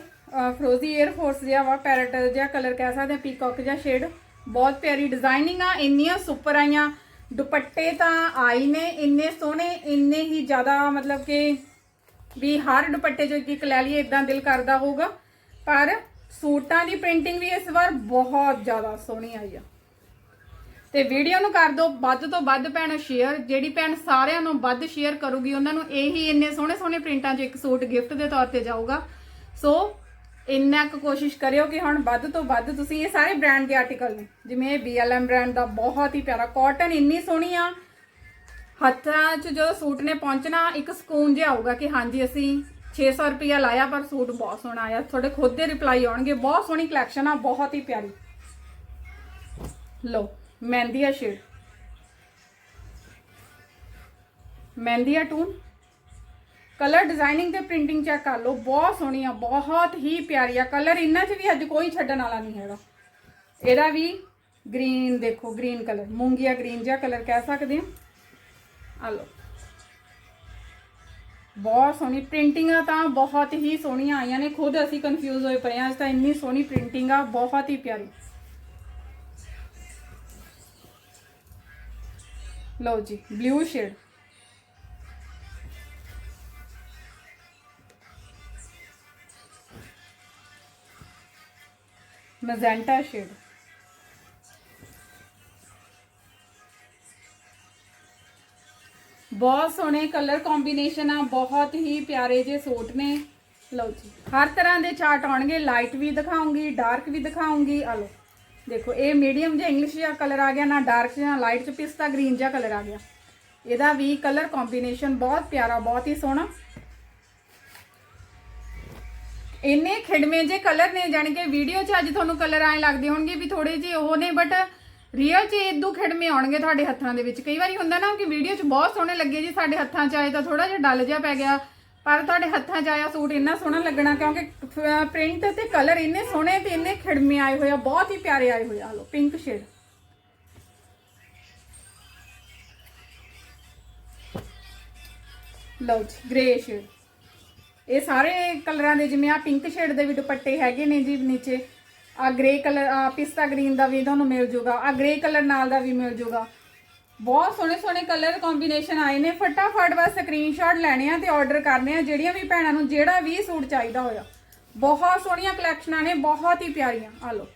S1: ਫਰੋਜ਼ੀ 에ਅਰ ਫੋਰਸ ਜਿਹਾ ਵਾ ਪੈਰਟ ਜਿਹਾ ਕਲਰ ਕਹਿ ਸਕਦੇ ਆ ਪੀਕੌਕ ਜਿਹਾ ਸ਼ੇਡ ਬਹੁਤ ਪਿਆਰੀ ਡਿਜ਼ਾਈਨਿੰਗ ਆ, ਇੰਨੀਆਂ ਸੁਪਰ ਆਈਆਂ। ਦੁਪੱਟੇ ਤਾਂ ਆਈ ਨੇ, ਇੰਨੇ ਸੋਹਣੇ, ਇੰਨੇ ਹੀ ਜ਼ਿਆਦਾ ਮਤਲਬ ਕਿ ਵੀ ਹਰ ਦੁਪੱਟੇ ਜੋ ਇੱਕ ਇੱਕ ਲੈ ਲਈਏ ਇਦਾਂ ਦਿਲ ਕਰਦਾ ਹੋਊਗਾ। ਪਰ ਸੂਟਾਂ ਦੀ ਪ੍ਰਿੰਟਿੰਗ ਵੀ ਇਸ ਵਾਰ ਬਹੁਤ ਜ਼ਿਆਦਾ ਸੋਹਣੀ ਆਈ ਆ। ਤੇ ਵੀਡੀਓ ਨੂੰ ਕਰ ਦਿਓ ਵੱਧ ਤੋਂ ਵੱਧ ਭੈਣ ਸ਼ੇਅਰ ਜਿਹੜੀ ਭੈਣ ਸਾਰਿਆਂ ਨੂੰ ਵੱਧ ਸ਼ੇਅਰ ਕਰੂਗੀ, ਉਹਨਾਂ ਨੂੰ ਇਹੀ ਇੰਨੇ ਸੋਹਣੇ ਸੋਹਣੇ ਪ੍ਰਿੰਟਾਂ 'ਚ ਇੱਕ ਸੂਟ ਗਿਫਟ ਦੇ ਤੌਰ ਤੇ ਜਾਊਗਾ। ਸੋ ਇੰਨਾ ਕੁ ਕੋਸ਼ਿਸ਼ ਕਰਿਓ ਕਿ ਹੁਣ ਵੱਧ ਤੋਂ ਵੱਧ ਤੁਸੀਂ ਇਹ ਸਾਰੇ ਬ੍ਰਾਂਡ ਦੇ ਆਰਟੀਕਲ ਨੇ, ਜਿਵੇਂ ਇਹ BLM ਬ੍ਰਾਂਡ ਦਾ ਬਹੁਤ ਹੀ ਪਿਆਰਾ ਕਾਟਨ ਇੰਨੀ ਸੋਹਣੀ ਆ, ਹੱਥਾਂ 'ਚ ਜਦੋਂ ਸੂਟ ਨੇ ਪਹੁੰਚਣਾ, ਇੱਕ ਸਕੂਨ ਜਿਹਾ ਆਊਗਾ ਕਿ ਹਾਂਜੀ ਅਸੀਂ 600 ਰੁਪਇਆ ਲਾਇਆ, ਪਰ ਸੂਟ ਬਹੁਤ ਸੋਹਣਾ ਆਇਆ। ਤੁਹਾਡੇ ਖੁਦ ਦੇ ਰਿਪਲਾਈ ਆਉਣਗੇ, ਬਹੁਤ ਸੋਹਣੀ ਕਲੈਕਸ਼ਨ ਆ, ਬਹੁਤ ਹੀ ਪਿਆਰੀ। ਲਓ ਮਹਿੰਦੀਆ ਸ਼ੇਡ ਮਹਿੰਦੀਆ ਟੂਨ। ਕਲਰ ਡਿਜ਼ਾਈਨਿੰਗ ਤੇ ਪ੍ਰਿੰਟਿੰਗ ਚੈੱਕ ਕਰ ਲਓ, ਬਹੁਤ ਸੋਹਣੀ ਆ ਬਹੁਤ ਹੀ ਪਿਆਰੀ ਆ ਕਲਰ ਇਹਨਾਂ 'ਚ ਵੀ ਅੱਜ ਕੋਈ ਛੱਡਣ ਵਾਲਾ ਨਹੀਂ ਹੈਗਾ। ਇਹਦਾ ਵੀ ਗ੍ਰੀਨ ਦੇਖੋ, ਗ੍ਰੀਨ ਕਲਰ, ਮੂੰਗੀਆ ਗ੍ਰੀਨ ਜਿਹਾ ਕਲਰ ਕਹਿ ਸਕਦੇ ਆ ਆ ਲਓ। ਬਹੁਤ ਸੋਹਣੀ ਪ੍ਰਿੰਟਿੰਗਾਂ ਤਾਂ ਬਹੁਤ ਹੀ ਸੋਹਣੀਆਂ ਆਈਆਂ ਨੇ। ਖੁਦ ਅਸੀਂ ਕਨਫਿਊਜ਼ ਹੋਏ ਪਏ ਆ ਅੱਜ ਤਾਂ ਇੰਨੀ ਸੋਹਣੀ ਪ੍ਰਿੰਟਿੰਗ ਆ, ਬਹੁਤ ਹੀ ਪਿਆਰੀ। ਲਓ ਜੀ ਬਲੂ ਸ਼ੇਡ ਮੈਜੈਂਟਾ ਸ਼ੇਡ ਬਹੁਤ ਸੋਹਣੇ ਕਲਰ ਕੰਬੀਨੇਸ਼ਨ ਆ, ਬਹੁਤ ਹੀ ਪਿਆਰੇ ਜੇ ਸੂਟ ਨੇ। ਲਓ ਜੀ, ਹਰ ਤਰ੍ਹਾਂ ਦੇ ਚਾਰਟ ਆਉਣਗੇ ਲਾਈਟ ਵੀ ਦਿਖਾਉਂਗੀ ਡਾਰਕ ਵੀ ਦਿਖਾਉਂਗੀ। ਆ ਲਓ। ਦੇਖੋ, ਇਹ ਮੀਡੀਅਮ ਜਿਹਾ ਇੰਗਲਿਸ਼ ਜਿਹਾ ਕਲਰ ਆ ਗਿਆ, ਨਾ ਡਾਰਕ ਜਿਹਾ ਲਾਈਟ ਚ ਪਿਸਤਾ ਗ੍ਰੀਨ ਜਿਹਾ ਕਲਰ ਆ ਗਿਆ। ਇਹਦਾ ਵੀ ਕਲਰ ਕੰਬੀਨੇਸ਼ਨ ਬਹੁਤ ਪਿਆਰਾ, ਬਹੁਤ ਹੀ ਸੋਹਣਾ। ਇੰਨੇ ਖਿੜਵੇਂ ਜੇ ਕਲਰ ਨੇ, ਜਾਣੀ ਕਿ ਵੀਡੀਓ 'ਚ ਅੱਜ ਤੁਹਾਨੂੰ ਕਲਰ ਆਏ ਲੱਗਦੇ ਹੋਣਗੇ ਵੀ ਥੋੜੇ ਜਿਹੇ ਉਹ ਨੇ ਬਟ ਰੀਅਲ 'ਚ ਇਦੋਂ ਖਿੜਵੇਂ ਆਉਣਗੇ ਤੁਹਾਡੇ ਹੱਥਾਂ ਦੇ ਵਿੱਚ। ਕਈ ਵਾਰੀ ਹੁੰਦਾ ਨਾ ਕਿ ਵੀਡੀਓ 'ਚ ਬਹੁਤ ਸੋਹਣੇ ਲੱਗੇ ਜੀ, ਸਾਡੇ ਹੱਥਾਂ 'ਚ ਆਏ ਤਾਂ ਥੋੜਾ ਜਿਹਾ ਡਲ ਜਿਹਾ ਪੈ ਗਿਆ। ਪਰ ਤੁਹਾਡੇ ਹੱਥਾਂ 'ਚ ਆਇਆ ਸੂਟ ਇੰਨਾ ਸੋਹਣਾ ਲੱਗਣਾ ਕਿਉਂਕਿ ਪ੍ਰਿੰਟ ਤੇ ਕਲਰ ਇੰਨੇ ਸੋਹਣੇ ਤੇ ਇੰਨੇ ਖਿੜਮੇ ਆਏ ਹੋਏ ਆ, ਬਹੁਤ ਹੀ ਪਿਆਰੇ ਆਏ ਹੋਏ ਆ ਲੋ ਪਿੰਕ ਸ਼ੇਡ ਲਓ ਜੀ ਗ੍ਰੇ ਸ਼ੇਡ ਇਹ ਸਾਰੇ ਕਲਰਾਂ ਦੇ ਜਿਵੇਂ ਆ ਪਿੰਕ ਸ਼ੇਡ ਦੇ ਵੀ ਦੁਪੱਟੇ ਹੈਗੇ ਨੇ ਜੀ ਨੀਚੇ। ਆ ਗ੍ਰੇ ਕਲਰ ਆ ਪਿਸਤਾ ਗ੍ਰੀਨ ਦਾ ਵੀ ਤੁਹਾਨੂੰ ਮਿਲ ਜੂਗਾ ਆ ਗ੍ਰੇ ਕਲਰ ਨਾਲ ਦਾ ਵੀ ਮਿਲ ਜੂਗਾ। ਬਹੁਤ ਸੋਹਣੇ ਸੋਹਣੇ ਕਲਰ ਕੰਬੀਨੇਸ਼ਨ ਆਏ ਨੇ। ਫਟਾਫਟ ਬਸ ਸਕਰੀਨਸ਼ਾਟ ਲੈਣੇ ਆ ਤੇ ਆਰਡਰ ਕਰਨੇ ਆ। ਜਿਹੜੀਆਂ ਵੀ ਭੈਣਾਂ ਨੂੰ ਜਿਹੜਾ ਵੀ ਸੂਟ ਚਾਹੀਦਾ ਹੋਇਆ। ਬਹੁਤ ਸੋਹਣੀਆਂ ਕਲੈਕਸ਼ਨਾਂ ਨੇ, ਬਹੁਤ ਹੀ ਪਿਆਰੀਆਂ। ਆ ਲਓ।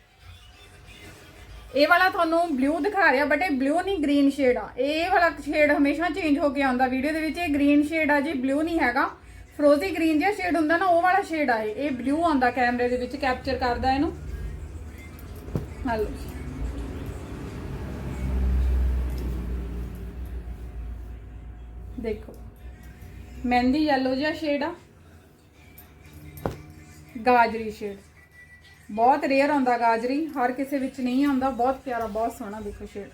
S1: ਇਹ ਵਾਲਾ ਤੁਹਾਨੂੰ ਬਲੂ ਦਿਖਾ ਰਿਹਾ ਬਟ ਇਹ ਬਲੂ ਨਹੀਂ ਗ੍ਰੀਨ ਸ਼ੇਡ ਆ। ਇਹ ਵਾਲਾ ਸ਼ੇਡ ਹਮੇਸ਼ਾ ਚੇਂਜ ਹੋ ਕੇ ਆਉਂਦਾ ਵੀਡੀਓ ਦੇ ਵਿੱਚ। ਇਹ ਗ੍ਰੀਨ ਸ਼ੇਡ ਆ ਜੀ ਬਲੂ ਨਹੀਂ ਹੈਗਾ। ਫਰੋਜ਼ੀ ਗ੍ਰੀਨ ਜਿਹਾ ਸ਼ੇਡ ਹੁੰਦਾ ਨਾ, ਉਹ ਵਾਲਾ ਸ਼ੇਡ ਆ ਇਹ। ਇਹ ਬਲੂ ਆਉਂਦਾ ਕੈਮਰੇ ਦੇ ਵਿੱਚ ਕੈਪਚਰ ਕਰਦਾ ਇਹਨੂੰ। ਹਲੋ ਦੇਖੋ। ਮਹਿੰਦੀ yellow ਜਿਹਾ ਸ਼ੇਡ ਆ। ਗਾਜਰੀ ਸ਼ੇਡ ਬਹੁਤ ਰੇਅਰ ਆਉਂਦਾ ਗਾਜਰੀ। ਹਰ ਕਿਸੇ ਵਿੱਚ ਨਹੀਂ ਆਉਂਦਾ। ਬਹੁਤ ਪਿਆਰਾ, ਬਹੁਤ ਸੋਹਣਾ ਦੇਖੋ ਸ਼ੇਡ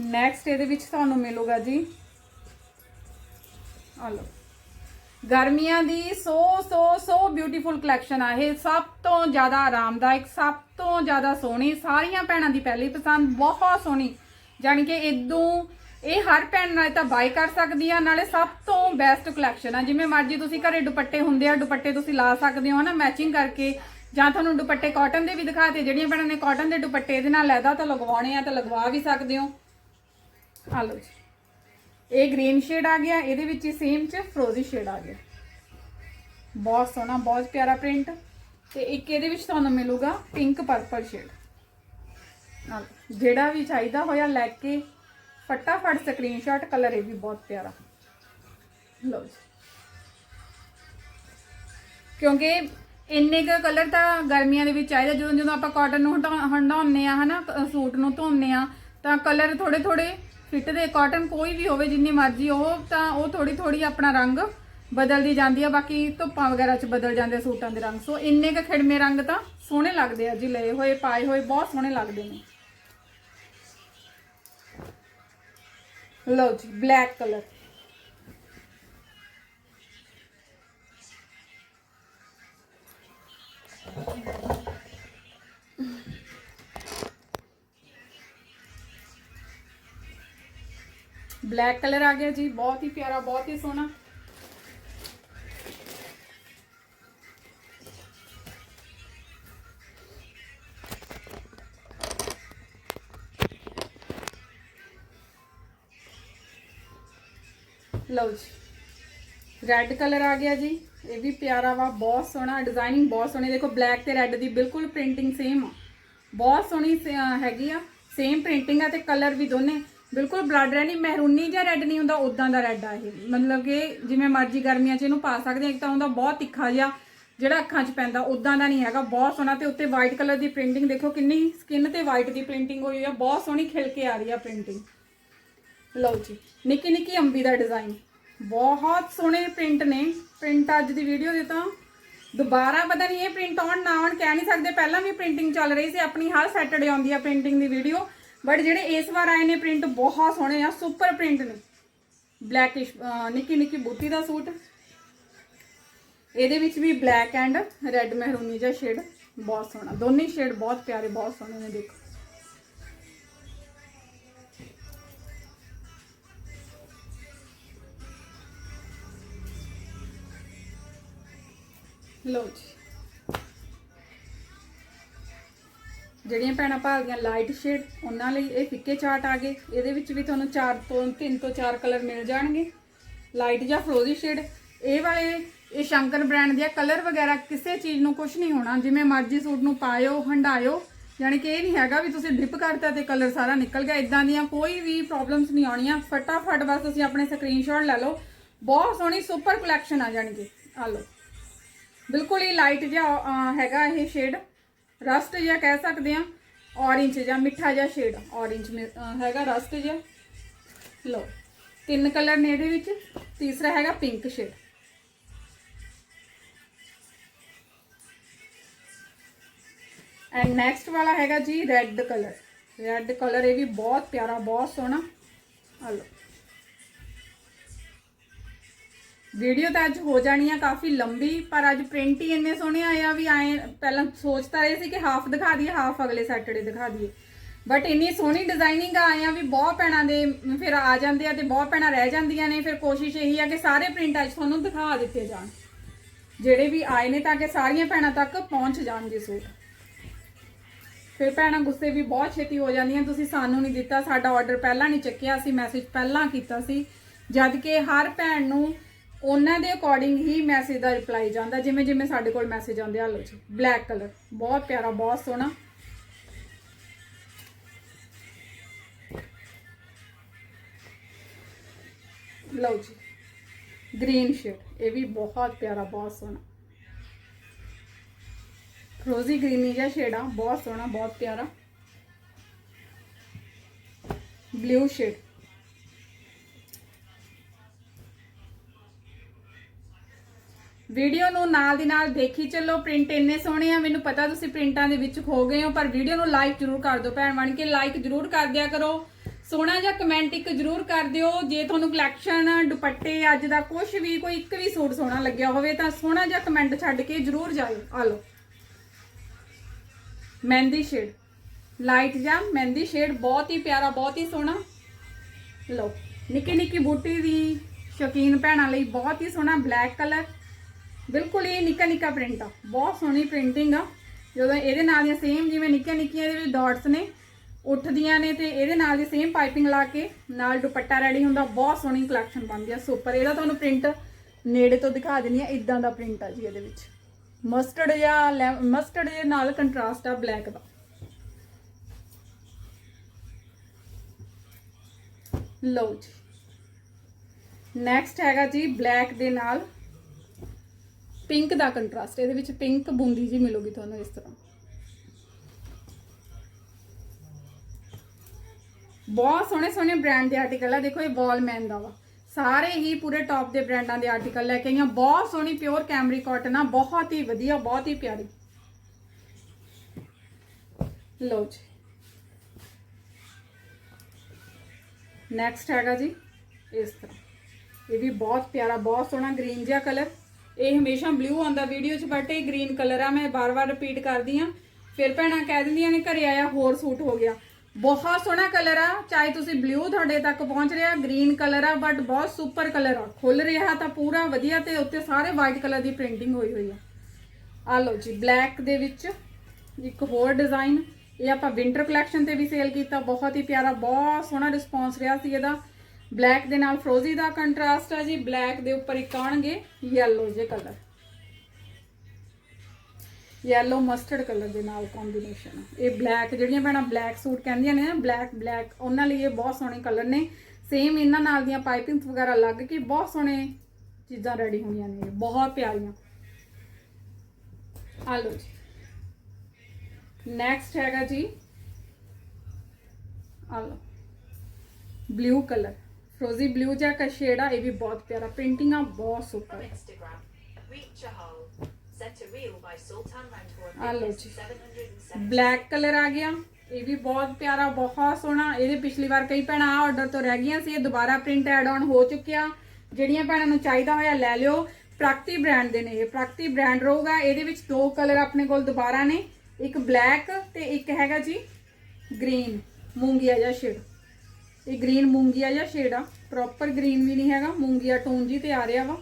S1: ਨੈਕਸਟ ਇਹਦੇ ਵਿੱਚ ਤੁਹਾਨੂੰ ਮਿਲੂਗਾ ਜੀ। ਆ ਲਓ। ਗਰਮੀਆਂ ਦੀ ਸੋ ਸੋ ਸੋ ਬਿਊਟੀਫੁਲ ਕਲੈਕਸ਼ਨ ਆ। ਇਹ ਸਭ ਤੋਂ ਜ਼ਿਆਦਾ ਆਰਾਮਦਾਇਕ, ਸਭ ਤੋਂ ਜ਼ਿਆਦਾ ਸੋਹਣੀ, ਸਾਰੀਆਂ ਭੈਣਾਂ ਦੀ ਪਹਿਲੀ ਪਸੰਦ, ਬਹੁਤ ਸੋਹਣੀ। ਜਾਣੀ ਕਿ ਇਦੋਂ ਇਹ ਹਰ ਭੈਣ ਨਾਲ ਤਾਂ ਬਾਈ ਕਰ ਸਕਦੀ ਆ, ਨਾਲੇ ਸਭ ਤੋਂ ਬੈਸਟ ਕਲੈਕਸ਼ਨ ਆ। ਜਿਵੇਂ ਮਰਜ਼ੀ ਤੁਸੀਂ ਘਰੇ ਦੁਪੱਟੇ ਹੁੰਦੇ ਆ, ਦੁਪੱਟੇ ਤੁਸੀਂ ਲਾ ਸਕਦੇ ਹੋ ਨਾ ਮੈਚਿੰਗ ਕਰਕੇ। ਜਾਂ ਤੁਹਾਨੂੰ ਦੁਪੱਟੇ ਕਾਟਨ ਦੇ ਵੀ ਦਿਖਾਤੇ ਜਿਹੜੀਆਂ ਭੈਣਾਂ ਨੇ ਕਾਟਨ ਦੇ ਦੁਪੱਟੇ ਇਹਦੇ ਨਾਲ ਲੈਦਾ ਤਾਂ ਲਗਵਾਉਣੇ ਆ, ਤਾਂ ਲਗਵਾ ਵੀ ਸਕਦੇ ਹੋ। ਆ ਲਓ ਜੀ। ਇਹ ਗ੍ਰੀਨ ਸ਼ੇਡ ਆ ਗਿਆ, ਇਹਦੇ ਵਿੱਚ ਹੀ ਸੇਮ ਚ ਫਰੋਜ਼ੀ ਸ਼ੇਡ ਆ ਗਿਆ। ਬਹੁਤ ਸੋਹਣਾ, ਬਹੁਤ ਪਿਆਰਾ ਪ੍ਰਿੰਟ ਤੇ ਇੱਕ ਇਹਦੇ ਵਿੱਚ ਤੁਹਾਨੂੰ ਮਿਲੂਗਾ ਪਿੰਕ ਪਰਪਲ ਸ਼ੇਡ ਜਿਹੜਾ ਵੀ ਚਾਹੀਦਾ ਹੋਇਆ ਲੈ ਕੇ ਫਟਾਫਟ ਸਕਰੀਨਸ਼ਾਟ ਕਲਰ ਇਹ ਵੀ ਬਹੁਤ ਪਿਆਰਾ। ਲਓ ਜੀ। ਕਿਉਂਕਿ ਇੰਨੇ ਕੁ ਕਲਰ ਤਾਂ ਗਰਮੀਆਂ ਦੇ ਵਿੱਚ ਚਾਹੀਦਾ ਜਦੋਂ ਜਦੋਂ ਆਪਾਂ ਕਾਟਨ ਨੂੰ ਹਟਾ- ਹੰਡਾਉਂਦੇ ਆ ਹਨਾ ਕ- ਸੂਟ ਨੂੰ ਧੋਉਂਦੇ ਆ ਤਾਂ ਕਲਰ ਥੋੜੇ ਥੋੜੇ ਫਿੱਟ ਦੇ ਕਾਟਨ ਕੋਈ ਵੀ ਹੋਵੇ, ਜਿੰਨੀ ਮਰਜ਼ੀ ਉਹ ਤਾਂ ਉਹ ਥੋੜੀ ਥੋੜੀ ਆਪਣਾ ਰੰਗ ਬਦਲਦੀ ਜਾਂਦੀ ਆ, ਬਾਕੀ ਧੁੱਪਾਂ ਵਗੈਰਾ 'ਚ ਬਦਲ ਜਾਂਦੇ ਸੂਟਾਂ ਦੇ ਰੰਗ। ਸੋ ਇੰਨੇ ਕੁ ਖਿੜਮੇ ਰੰਗ ਤਾਂ ਸੋਹਣੇ ਲੱਗਦੇ ਆ ਜੀ, ਲਏ ਹੋਏ, ਪਾਏ ਹੋਏ, ਬਹੁਤ ਸੋਹਣੇ ਲੱਗਦੇ ਨੇ। ਲਓ ਜੀ ਬਲੈਕ ਕਲਰ ਬਲੈਕ ਕਲਰ ਆ ਗਿਆ ਜੀ, ਬਹੁਤ ਹੀ ਪਿਆਰਾ, ਬਹੁਤ ਹੀ ਸੋਹਣਾ। ਲਓ ਜੀ ਰੈੱਡ ਕਲਰ ਆ ਗਿਆ ਜੀ, ਇਹ ਵੀ ਪਿਆਰਾ ਵਾ, ਬਹੁਤ ਸੋਹਣਾ ਡਿਜ਼ਾਈਨਿੰਗ ਬਹੁਤ ਸੋਹਣੀ, ਦੇਖੋ ਬਲੈਕ ਤੇ ਰੈੱਡ ਦੀ ਬਿਲਕੁਲ ਪ੍ਰਿੰਟਿੰਗ ਸੇਮ ਆ। ਬਹੁਤ ਸੋਹਣੀ ਸ- ਹੈਗੀ ਆ ਸੇਮ ਪ੍ਰਿੰਟਿੰਗ ਆ ਤੇ ਕਲਰ ਵੀ ਦੋਨੇ। ਬਿਲਕੁਲ ਬਲੱਡ ਰੈਡ ਨਹੀਂ ਮਹਿਰੂਨੀ ਜਾਂ ਰੈੱਡ ਨਹੀਂ ਹੁੰਦਾ ਉਦਾਂ ਦਾ ਰੈੱਡ ਆ ਇਹ। ਮਤਲਬ ਕਿ ਜਿਵੇਂ ਮਰਜ਼ੀ ਗਰਮੀਆਂ 'ਚ ਇਹਨੂੰ ਪਾ ਸਕਦੇ ਆ ਇੱਕ ਤਾਂ ਹੁੰਦਾ ਬਹੁਤ ਤਿੱਖਾ ਜਿਹਾ ਜਿਹੜਾ ਅੱਖਾਂ 'ਚ ਪੈਂਦਾ ਉਦਾਂ ਦਾ ਨਹੀਂ ਹੈਗਾ, ਬਹੁਤ ਸੋਹਣਾ ਤੇ ਉੱਤੇ ਵਾਈਟ ਕਲਰ ਦੀ ਪ੍ਰਿੰਟਿੰਗ ਦੇਖੋ ਕਿੰਨੀ ਸਕਿਨ ਤੇ ਵਾਈਟ ਦੀ ਪ੍ਰਿੰਟਿੰਗ ਹੋਈ ਆ, ਬਹੁਤ ਸੋਹਣੀ ਖਿਲ ਕੇ ਆ ਰਹੀ ਆ ਪ੍ਰਿੰਟਿੰਗ ਲਓ ਜੀ, ਨਿੱਕੀ ਨਿੱਕੀ ਅੰਬੀ ਦਾ ਡਿਜ਼ਾਈਨ ਬਹੁਤ ਸੋਹਣੇ ਪ੍ਰਿੰਟ ਨੇ। ਪ੍ਰਿੰਟ ਅੱਜ ਦੀ ਵੀਡੀਓ ਦੇ ਤਾਂ ਦੁਬਾਰਾ ਪਤਾ ਨਹੀਂ ਇਹ ਪ੍ਰਿੰਟ ਆਉਣ ਨਾ ਆਉਣ ਕਹਿ ਨਹੀਂ ਸਕਦੇ, ਪਹਿਲਾਂ ਵੀ ਪ੍ਰਿੰਟਿੰਗ ਚੱਲ ਰਹੀ ਸੀ, ਆਪਣੀ ਹਰ ਸੈਟਰਡੇ ਆਉਂਦੀ ਆ ਪ੍ਰਿੰਟਿੰਗ ਦੀ ਵੀਡੀਓ ਬਟ ਜਿਹੜੇ ਇਸ ਵਾਰ ਆਏ ਨੇ ਪ੍ਰਿੰਟ ਬਹੁਤ ਸੋਹਣੇ ਆ ਸੁਪਰ ਪ੍ਰਿੰਟ ਨੇ ਬਲੈਕਿਸ਼ ਨਿੱਕੀ ਨਿੱਕੀ ਬੂਟੀ ਦਾ ਸੂਟ ਇਹਦੇ ਵਿੱਚ ਵੀ ਬਲੈਕ ਐਂਡ ਰੈੱਡ ਮਹਿਰੂਨੀ ਜਿਹਾ ਸ਼ੇਡ ਬਹੁਤ ਸੋਹਣਾ ਦੋਨੇ ਸ਼ੇਡ ਬਹੁਤ ਪਿਆਰੇ ਬਹੁਤ ਸੋਹਣੇ ਨੇ ਦੇਖੋ ਲਓ ਜੀ ਜਿਹੜੀਆਂ ਭੈਣਾਂ ਭਾਲਦੀਆਂ ਲਾਈਟ ਸ਼ੇਡ ਉਹਨਾਂ ਲਈ ਇਹ ਫਿੱਕੇ ਚਾਰਟ ਆ ਗਏ। ਇਹਦੇ ਵਿੱਚ ਵੀ ਤੁਹਾਨੂੰ ਚਾਰ ਤੋਂ ਤਿੰਨ ਤੋਂ ਚਾਰ ਕਲਰ ਮਿਲ ਜਾਣਗੇ। ਲਾਈਟ ਜਾਂ ਫਰੋਜ਼ੀ ਸ਼ੇਡ ਇਹ ਵਾਲੇ, ਇਹ ਸ਼ੰਕਰ ਬ੍ਰਾਂਡ ਦੇ ਕਲਰ ਵਗੈਰਾ ਕਿਸੇ ਚੀਜ਼ ਨੂੰ ਕੁਝ ਨਹੀਂ ਹੋਣਾ। ਜਿਵੇਂ ਮਰਜ਼ੀ ਸੂਟ ਨੂੰ ਪਾਇਓ ਹੰਡਾਇਓ ਯਾਨੀ ਕਿ ਇਹ ਨਹੀਂ ਹੈਗਾ ਵੀ ਤੁਸੀਂ ਡ੍ਰਿਪ ਕਰਤਾ ਤੇ ਕਲਰ ਸਾਰਾ ਨਿਕਲ ਗਿਆ। ਇਦਾਂ ਦੀਆਂ ਕੋਈ ਵੀ ਪ੍ਰੋਬਲਮਸ ਨਹੀਂ ਆਉਣੀਆਂ। ਫਟਾਫਟ ਬਸ ਤੁਸੀਂ ਆਪਣੇ ਸਕਰੀਨਸ਼ਾਟ ਲੈ ਲਓ। ਬਹੁਤ ਸੋਹਣੀ ਸੁਪਰ ਕਲੈਕਸ਼ਨ ਆ ਜਾਣੀ ਕਿ ਆ ਲਓ। ਬਿਲਕੁਲ ਹੀ ਲਾਈਟ ਜਿਹਾ ਹੈਗਾ ਇਹ ਸ਼ੇਡ ਰਸਟ ਜਿਹਾ ਕਹਿ ਸਕਦੇ ਆ ਔਰੇਂਜ ਜਾਂ ਮਿੱਠਾ ਜਿਹਾ ਸ਼ੇਡ ਔਰੇਂਜ ਹੈਗਾ ਰਸਟ ਜਿਹਾ ਲੋ ਤਿੰਨ ਕਲਰ ਨੇ ਇਹਦੇ ਵਿੱਚ ਤੀਸਰਾ ਹੈਗਾ ਪਿੰਕ ਸ਼ੇਡ ਐਂਡ ਨੈਕਸਟ ਵਾਲਾ ਹੈਗਾ ਜੀ ਰੈੱਡ ਕਲਰ ਰੈੱਡ ਕਲਰ ਇਹ ਵੀ ਬਹੁਤ ਪਿਆਰਾ ਬਹੁਤ ਸੋਹਣਾ ਆ ਲੋ ਵੀਡੀਓ ਤਾਂ ਅੱਜ ਹੋ ਜਾਣੀ ਆ ਕਾਫੀ ਲੰਬੀ, ਪਰ ਅੱਜ ਪ੍ਰਿੰਟ ਹੀ ਇੰਨੇ ਸੋਹਣੇ ਆਏ ਆ ਵੀ ਆਏ ਪਹਿਲਾਂ ਸੋਚਤਾ ਰਹੇ ਸੀ ਕਿ ਹਾਫ ਦਿਖਾ ਦਈਏ ਹਾਫ ਅਗਲੇ ਸੈਟਰਡੇ ਦਿਖਾ ਦਈਏ। ਬਟ ਇੰਨੀ ਸੋਹਣੀ ਡਿਜ਼ਾਈਨਿੰਗ ਆਏ ਆ ਵੀ ਬਹੁਤ ਭੈਣਾਂ ਦੇ ਫਿਰ ਆ ਜਾਂਦੇ ਆ ਤੇ ਬਹੁਤ ਭੈਣਾਂ ਰਹਿ ਜਾਂਦੀਆਂ ਨੇ, ਫਿਰ ਕੋਸ਼ਿਸ਼ ਇਹੀ ਆ ਕਿ ਸਾਰੇ ਪ੍ਰਿੰਟ ਅੱਜ ਤੁਹਾਨੂੰ ਦਿਖਾ ਦਿੱਤੇ ਜਾਣ। ਜਿਹੜੇ ਵੀ ਆਏ ਨੇ ਤਾਂ ਕਿ ਸਾਰੀਆਂ ਭੈਣਾਂ ਤੱਕ ਪਹੁੰਚ ਜਾਣਗੇ ਸੂਟ। ਫਿਰ ਭੈਣਾਂ ਗੁੱਸੇ ਵੀ ਬਹੁਤ ਛੇਤੀ ਹੋ ਜਾਂਦੀਆਂ, ਤੁਸੀਂ ਸਾਨੂੰ ਨਹੀਂ ਦਿੱਤਾ, ਸਾਡਾ ਆਰਡਰ ਪਹਿਲਾਂ ਨਹੀਂ ਚੱਕਿਆ ਸੀ ਮੈਸੇਜ ਪਹਿਲਾਂ ਕੀਤਾ ਸੀ। ਜਦ ਕਿ ਹਰ ਭੈਣ ਨੂੰ ਉਹਨਾਂ ਦੇ ਅਕੋਰਡਿੰਗ ਹੀ ਮੈਸੇਜ ਦਾ ਰਿਪਲਾਈ ਜਾਂਦਾ, ਜਿਵੇਂ ਜਿਵੇਂ ਸਾਡੇ ਕੋਲ ਮੈਸੇਜ ਆਉਂਦੇ ਆ ਲੋ ਜੀ ਬਲੈਕ ਕਲਰ ਬਹੁਤ ਪਿਆਰਾ, ਬਹੁਤ ਸੋਹਣਾ। ਲਓ ਜੀ ਗ੍ਰੀਨ ਸ਼ੇਡ ਇਹ ਵੀ ਬਹੁਤ ਪਿਆਰਾ, ਬਹੁਤ ਸੋਹਣਾ। ਰੋਜ਼ੀ ਗ੍ਰੀਨੀ ਜਿਹਾ ਸ਼ੇਡ ਆ, ਬਹੁਤ ਸੋਹਣਾ, ਬਹੁਤ ਪਿਆਰਾ। ਬਲੂ ਸ਼ੇਡ ਵੀਡੀਓ ਨੂੰ ਨਾਲ ਦੀ ਨਾਲ ਦੇਖੀ ਚੱਲੋ ਪ੍ਰਿੰਟ ਇੰਨੇ ਸੋਹਣੇ ਆ, ਮੈਨੂੰ ਪਤਾ ਤੁਸੀਂ ਪ੍ਰਿੰਟਾਂ ਦੇ ਵਿੱਚ ਖੋ ਗਏ ਹੋ, ਪਰ ਵੀਡੀਓ ਨੂੰ ਲਾਈਕ ਜ਼ਰੂਰ ਕਰ ਦਿਓ ਭੈਣ ਬਣ ਕੇ ਲਾਈਕ ਜ਼ਰੂਰ ਕਰ ਦਿਆ ਕਰੋ। ਸੋਹਣਾ ਜਿਹਾ ਕਮੈਂਟ ਇੱਕ ਜ਼ਰੂਰ ਕਰ ਦਿਓ, ਜੇ ਤੁਹਾਨੂੰ ਕਲੈਕਸ਼ਨ ਦੁਪੱਟੇ ਅੱਜ ਦਾ ਕੁਝ ਵੀ, ਕੋਈ ਇੱਕ ਵੀ ਸੂਟ ਸੋਹਣਾ ਲੱਗਿਆ ਹੋਵੇ, ਤਾਂ ਸੋਹਣਾ ਜਿਹਾ ਕਮੈਂਟ ਛੱਡ ਕੇ ਜ਼ਰੂਰ ਜਾਇਓ। ਆ ਲਓ। ਮਹਿੰਦੀ ਸ਼ੇਡ ਲਾਈਟ ਜਾਂ ਮਹਿੰਦੀ ਸ਼ੇਡ ਬਹੁਤ ਹੀ ਪਿਆਰਾ, ਬਹੁਤ ਹੀ ਸੋਹਣਾ। ਲਓ ਨਿੱਕੀ ਨਿੱਕੀ ਬੂਟੀ ਦੀ ਸ਼ੌਕੀਨ ਭੈਣਾਂ ਲਈ ਬਹੁਤ ਹੀ ਸੋਹਣਾ ਬਲੈਕ ਕਲਰ ਬਿਲਕੁਲ ਹੀ ਨਿੱਕਾ ਨਿੱਕਾ ਪ੍ਰਿੰਟ ਆ। ਬਹੁਤ ਸੋਹਣੀ ਪ੍ਰਿੰਟਿੰਗ ਆ। ਜਦੋਂ ਇਹਦੇ ਨਾਲ ਦੀਆਂ ਸੇਮ ਜਿਵੇਂ ਨਿੱਕੀਆਂ ਨਿੱਕੀਆਂ ਇਹਦੇ ਵਿੱਚ ਡਾਟਸ ਨੇ, ਉੱਠਦੀਆਂ ਨੇ ਤੇ ਇਹਦੇ ਨਾਲ ਦੀ ਸੇਮ ਪਾਈਪਿੰਗ ਲਾ ਕੇ ਨਾਲ ਦੁਪੱਟਾ ਰੈਡੀ ਹੁੰਦਾ, ਬਹੁਤ ਸੋਹਣੀ ਕਲੈਕਸ਼ਨ ਬਣਦੀ ਆ। ਸੁਪਰ ਇਹਦਾ ਤੁਹਾਨੂੰ ਪ੍ਰਿੰਟ ਨੇੜੇ ਤੋਂ ਦਿਖਾ ਦਿੰਦੀ ਆ ਇਦਾਂ ਦਾ ਪ੍ਰਿੰਟ ਆ ਜੀ ਇਹਦੇ ਵਿੱਚ। ਮਸਟਰਡ ਜਾਂ ਮਸਟਰਡ ਦੇ ਨਾਲ ਕੰਟਰਾਸਟ ਆ ਬਲੈਕ ਦਾ। ਲਓ ਜੀ। ਨੈਕਸਟ ਹੈਗਾ ਜੀ ਬਲੈਕ ਦੇ ਨਾਲ ਪਿੰਕ ਦਾ ਕੰਟਰਾਸਟ, ਇਹਦੇ ਵਿੱਚ ਪਿੰਕ ਬੂੰਦੀ ਜੀ ਮਿਲੂਗੀ ਤੁਹਾਨੂੰ ਇਸ ਤਰ੍ਹਾਂ। ਬਹੁਤ ਸੋਹਣੇ ਸੋਹਣੇ ਬ੍ਰਾਂਡ ਦੇ ਆਰਟੀਕਲ ਆ, ਦੇਖੋ ਇਹ ਵਾਲਮੈਨ ਦਾ ਵਾ। ਸਾਰੇ ਹੀ ਪੂਰੇ ਟੌਪ ਦੇ ਬ੍ਰਾਂਡਾਂ ਦੇ ਆਰਟੀਕਲ ਲੈ ਕੇ ਆਈਆਂ। ਬਹੁਤ ਸੋਹਣੀ ਪਿਓਰ ਕੈਮਰੀ ਕਾਟਨ ਆ, ਬਹੁਤ ਹੀ ਵਧੀਆ, ਬਹੁਤ ਹੀ ਪਿਆਰੀ। ਲਓ ਜੀ। ਨੈਕਸਟ ਹੈਗਾ ਜੀ, ਇਸ ਤਰ੍ਹਾਂ। ਇਹ ਵੀ ਬਹੁਤ ਪਿਆਰਾ, ਬਹੁਤ ਸੋਹਣਾ ਗ੍ਰੀਨ ਜਿਹਾ ਕਲਰ ਇਹ ਹਮੇਸ਼ਾ ਬਲੂ ਆਉਂਦਾ ਵੀਡੀਓ 'ਚ ਬਟ ਇਹ ਗ੍ਰੀਨ ਕਲਰ ਆ, ਮੈਂ ਬਾਰ-ਬਾਰ ਰਿਪੀਟ ਕਰਦੀ ਆ ਫਿਰ ਭੈਣਾਂ ਕਹਿ ਦਿੰਦੀਆਂ ਨੇ ਘਰੇ ਆਇਆ, ਹੋਰ ਸੂਟ ਹੋ ਗਿਆ। ਬਹੁਤ ਸੋਹਣਾ ਕਲਰ ਆ, ਚਾਹੇ ਤੁਸੀਂ ਬਲੂ ਤੁਹਾਡੇ ਤੱਕ ਪਹੁੰਚ ਰਿਹਾ ਗ੍ਰੀਨ ਕਲਰ ਆ ਬਟ ਬਹੁਤ ਸੁਪਰ ਕਲਰ ਆ। ਖੁੱਲ ਰਿਹਾ ਤਾਂ ਪੂਰਾ ਵਧੀਆ ਤੇ ਉੱਤੇ ਸਾਰੇ ਵਾਈਟ ਕਲਰ ਦੀ ਪ੍ਰਿੰਟਿੰਗ ਹੋਈ ਹੋਈ ਆ। ਆ ਲਓ ਜੀ ਬਲੈਕ ਦੇ ਵਿੱਚ ਇੱਕ ਹੋਰ ਡਿਜ਼ਾਈਨ ਇਹ ਆਪਾਂ ਵਿੰਟਰ ਕਲੈਕਸ਼ਨ ਤੇ ਵੀ ਸੇਲ ਕੀਤਾ, ਬਹੁਤ ਹੀ ਪਿਆਰਾ, ਬਹੁਤ ਸੋਹਣਾ ਰਿਸਪੌਂਸ ਰਿਹਾ ਸੀ ਇਹਦਾ। ਬਲੈਕ ਦੇ ਨਾਲ ਫਰੋਜ਼ੀ ਦਾ ਕੰਟਰਾਸਟ ਆ ਜੀ। ਬਲੈਕ ਦੇ ਉੱਪਰ ਇੱਕ ਆਉਣਗੇ ਯੈਲੋ ਜੇ ਕਲਰ ਯੈਲੋ ਮਸਟਰਡ ਕਲਰ ਦੇ ਨਾਲ ਕੰਬੀਨੇਸ਼ਨ ਇਹ ਬਲੈਕ ਜਿਹੜੀਆਂ ਭੈਣਾਂ ਬਲੈਕ ਸੂਟ ਕਹਿੰਦੀਆਂ ਨੇ ਬਲੈਕ ਬਲੈਕ, ਉਹਨਾਂ ਲਈ ਇਹ ਬਹੁਤ ਸੋਹਣੇ ਕਲਰ ਨੇ। ਸੇਮ ਇਹਨਾਂ ਨਾਲ ਦੀਆਂ ਪਾਈਪਿੰਗਸ ਵਗੈਰਾ ਲੱਗ ਕੇ ਬਹੁਤ ਸੋਹਣੇ ਚੀਜ਼ਾਂ ਰੈਡੀ ਹੋਈਆਂ ਨੇ, ਬਹੁਤ ਪਿਆਰੀਆਂ। ਆ ਲਓ ਜੀ। ਨੈਕਸਟ ਹੈਗਾ ਜੀ। ਆ ਲਓ। ਬਲੂ ਕਲਰ ਫਰੋਜ਼ੀ ਬਲੂ ਜਿਹਾ ਕਾ ਸ਼ੇਡ ਆ ਇਹ ਵੀ ਬਹੁਤ ਪਿਆਰਾ। ਪ੍ਰਿੰਟਿੰਗ ਆ ਬਹੁਤ super
S2: Instagram. Set reel by Sultan.
S1: ਆ ਲਓ ਜੀ।
S2: 770.
S1: ਬਲੈਕ ਕਲਰ ਆ ਗਿਆ। ਇਹ ਵੀ ਬਹੁਤ ਪਿਆਰਾ ਬਹੁਤ ਸੋਹਣਾ। ਇਹਦੇ ਪਿਛਲੀ ਵਾਰ ਕਈ ਭੈਣਾਂ ਆਰਡਰ ਤੋਂ ਰਹਿ ਗਈਆਂ ਸੀ। ਇਹ ਦੁਬਾਰਾ ਪ੍ਰਿੰਟ ਐਡ ਆਨ ਹੋ ਚੁੱਕਿਆ। ਜਿਹੜੀਆਂ ਭੈਣਾਂ ਨੂੰ ਚਾਹੀਦਾ ਹੋਇਆ ਲੈ ਲਿਓ। ਪ੍ਰਗਤੀ ਬ੍ਰਾਂਡ ਦੇ ਨੇ ਇਹ। ਪ੍ਰਗਤੀ ਬ੍ਰਾਂਡ ਰਹੂਗਾ ਇਹਦੇ ਵਿੱਚ ਦੋ ਕਲਰ ਆਪਣੇ ਕੋਲ ਦੁਬਾਰਾ ਨੇ। ਇੱਕ ਬਲੈਕ ਤੇ ਇੱਕ ਹੈਗਾ ਜੀ ਗ੍ਰੀਨ ਮੂੰਗੀਆ ਜਿਹਾ ਸ਼ੇਡ ਇਹ ਗ੍ਰੀਨ ਮੂੰਗੀਆ ਜਿਹਾ ਸ਼ੇਡ ਆ ਪ੍ਰੋਪਰ ਗ੍ਰੀਨ ਵੀ ਨਹੀਂ ਹੈਗਾ। ਮੂੰਗੀਆ ਟੋਨ ਜੀ ਤੇ ਆ ਰਿਹਾ ਵਾ।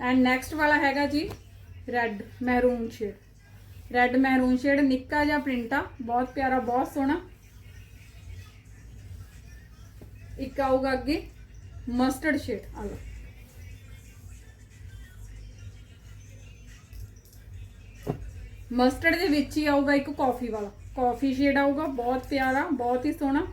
S1: ਐਂਡ ਨੈਕਸਟ ਵਾਲਾ ਹੈਗਾ ਜੀ red maroon shade red maroon shade ਨਿੱਕਾ ਜਿਹਾ ਪ੍ਰਿੰਟ ਆ। ਬਹੁਤ ਪਿਆਰਾ, ਬਹੁਤ ਸੋਹਣਾ। ਇੱਕ ਆਊਗਾ ਅੱਗੇ ਮਸਟਰਡ ਸ਼ੇਡ ਆ ਲਓ ਮਸਟਰਡ ਦੇ ਵਿੱਚ ਹੀ ਆਊਗਾ ਇੱਕ ਕਾਫੀ ਵਾਲਾ। ਕਾਫੀ ਸ਼ੇਡ ਆਊਗਾ, ਬਹੁਤ ਪਿਆਰਾ, ਬਹੁਤ ਹੀ ਸੋਹਣਾ।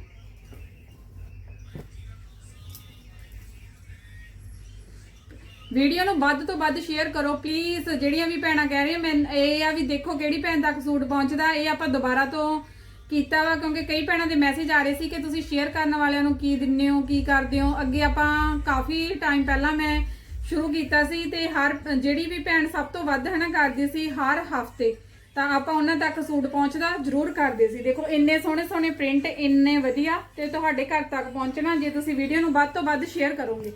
S1: ਵੀਡੀਓ ਨੂੰ ਵੱਧ ਤੋਂ ਵੱਧ ਸ਼ੇਅਰ ਕਰੋ ਪਲੀਜ਼ ਜਿਹੜੀਆਂ ਵੀ ਭੈਣਾਂ ਕਹਿ ਰਹੀਆਂ, ਮੈਂ ਇਹ ਆ ਵੀ ਦੇਖੋ ਕਿਹੜੀ ਭੈਣ ਤੱਕ ਸੂਟ ਪਹੁੰਚਦਾ। ਇਹ ਆਪਾਂ ਦੁਬਾਰਾ ਤੋਂ ਕੀਤਾ ਵਾ, ਕਿਉਂਕਿ ਕਈ ਭੈਣਾਂ ਦੇ ਮੈਸੇਜ ਆ ਰਹੇ ਸੀ ਕਿ ਤੁਸੀਂ ਸ਼ੇਅਰ ਕਰਨ ਵਾਲਿਆਂ ਨੂੰ ਕੀ ਦਿੰਦੇ ਹੋ, ਕੀ ਕਰਦੇ ਹੋ। ਅੱਗੇ ਆਪਾਂ ਕਾਫੀ ਟਾਈਮ ਪਹਿਲਾਂ ਮੈਂ ਸ਼ੁਰੂ ਕੀਤਾ ਸੀ ਤੇ ਹਰ ਜਿਹੜੀ ਵੀ ਭੈਣ ਸਭ ਤੋਂ ਵੱਧ ਹਨਾ ਕਰਦੀ ਸੀ, ਹਰ ਹਫ਼ਤੇ। ਤਾਂ ਆਪਾਂ ਉਹਨਾਂ ਤੱਕ ਸੂਟ ਪਹੁੰਚਦਾ ਜ਼ਰੂਰ ਕਰਦੇ ਸੀ। ਦੇਖੋ, ਇੰਨੇ ਸੋਹਣੇ ਸੋਹਣੇ ਪ੍ਰਿੰਟ ਇੰਨੇ ਵਧੀਆ ਤੇ ਤੁਹਾਡੇ ਘਰ ਤੱਕ ਪਹੁੰਚਣਾ, ਜੇ ਤੁਸੀਂ ਵੀਡੀਓ ਨੂੰ ਵੱਧ ਤੋਂ ਵੱਧ ਸ਼ੇਅਰ ਕਰੋਗੇ।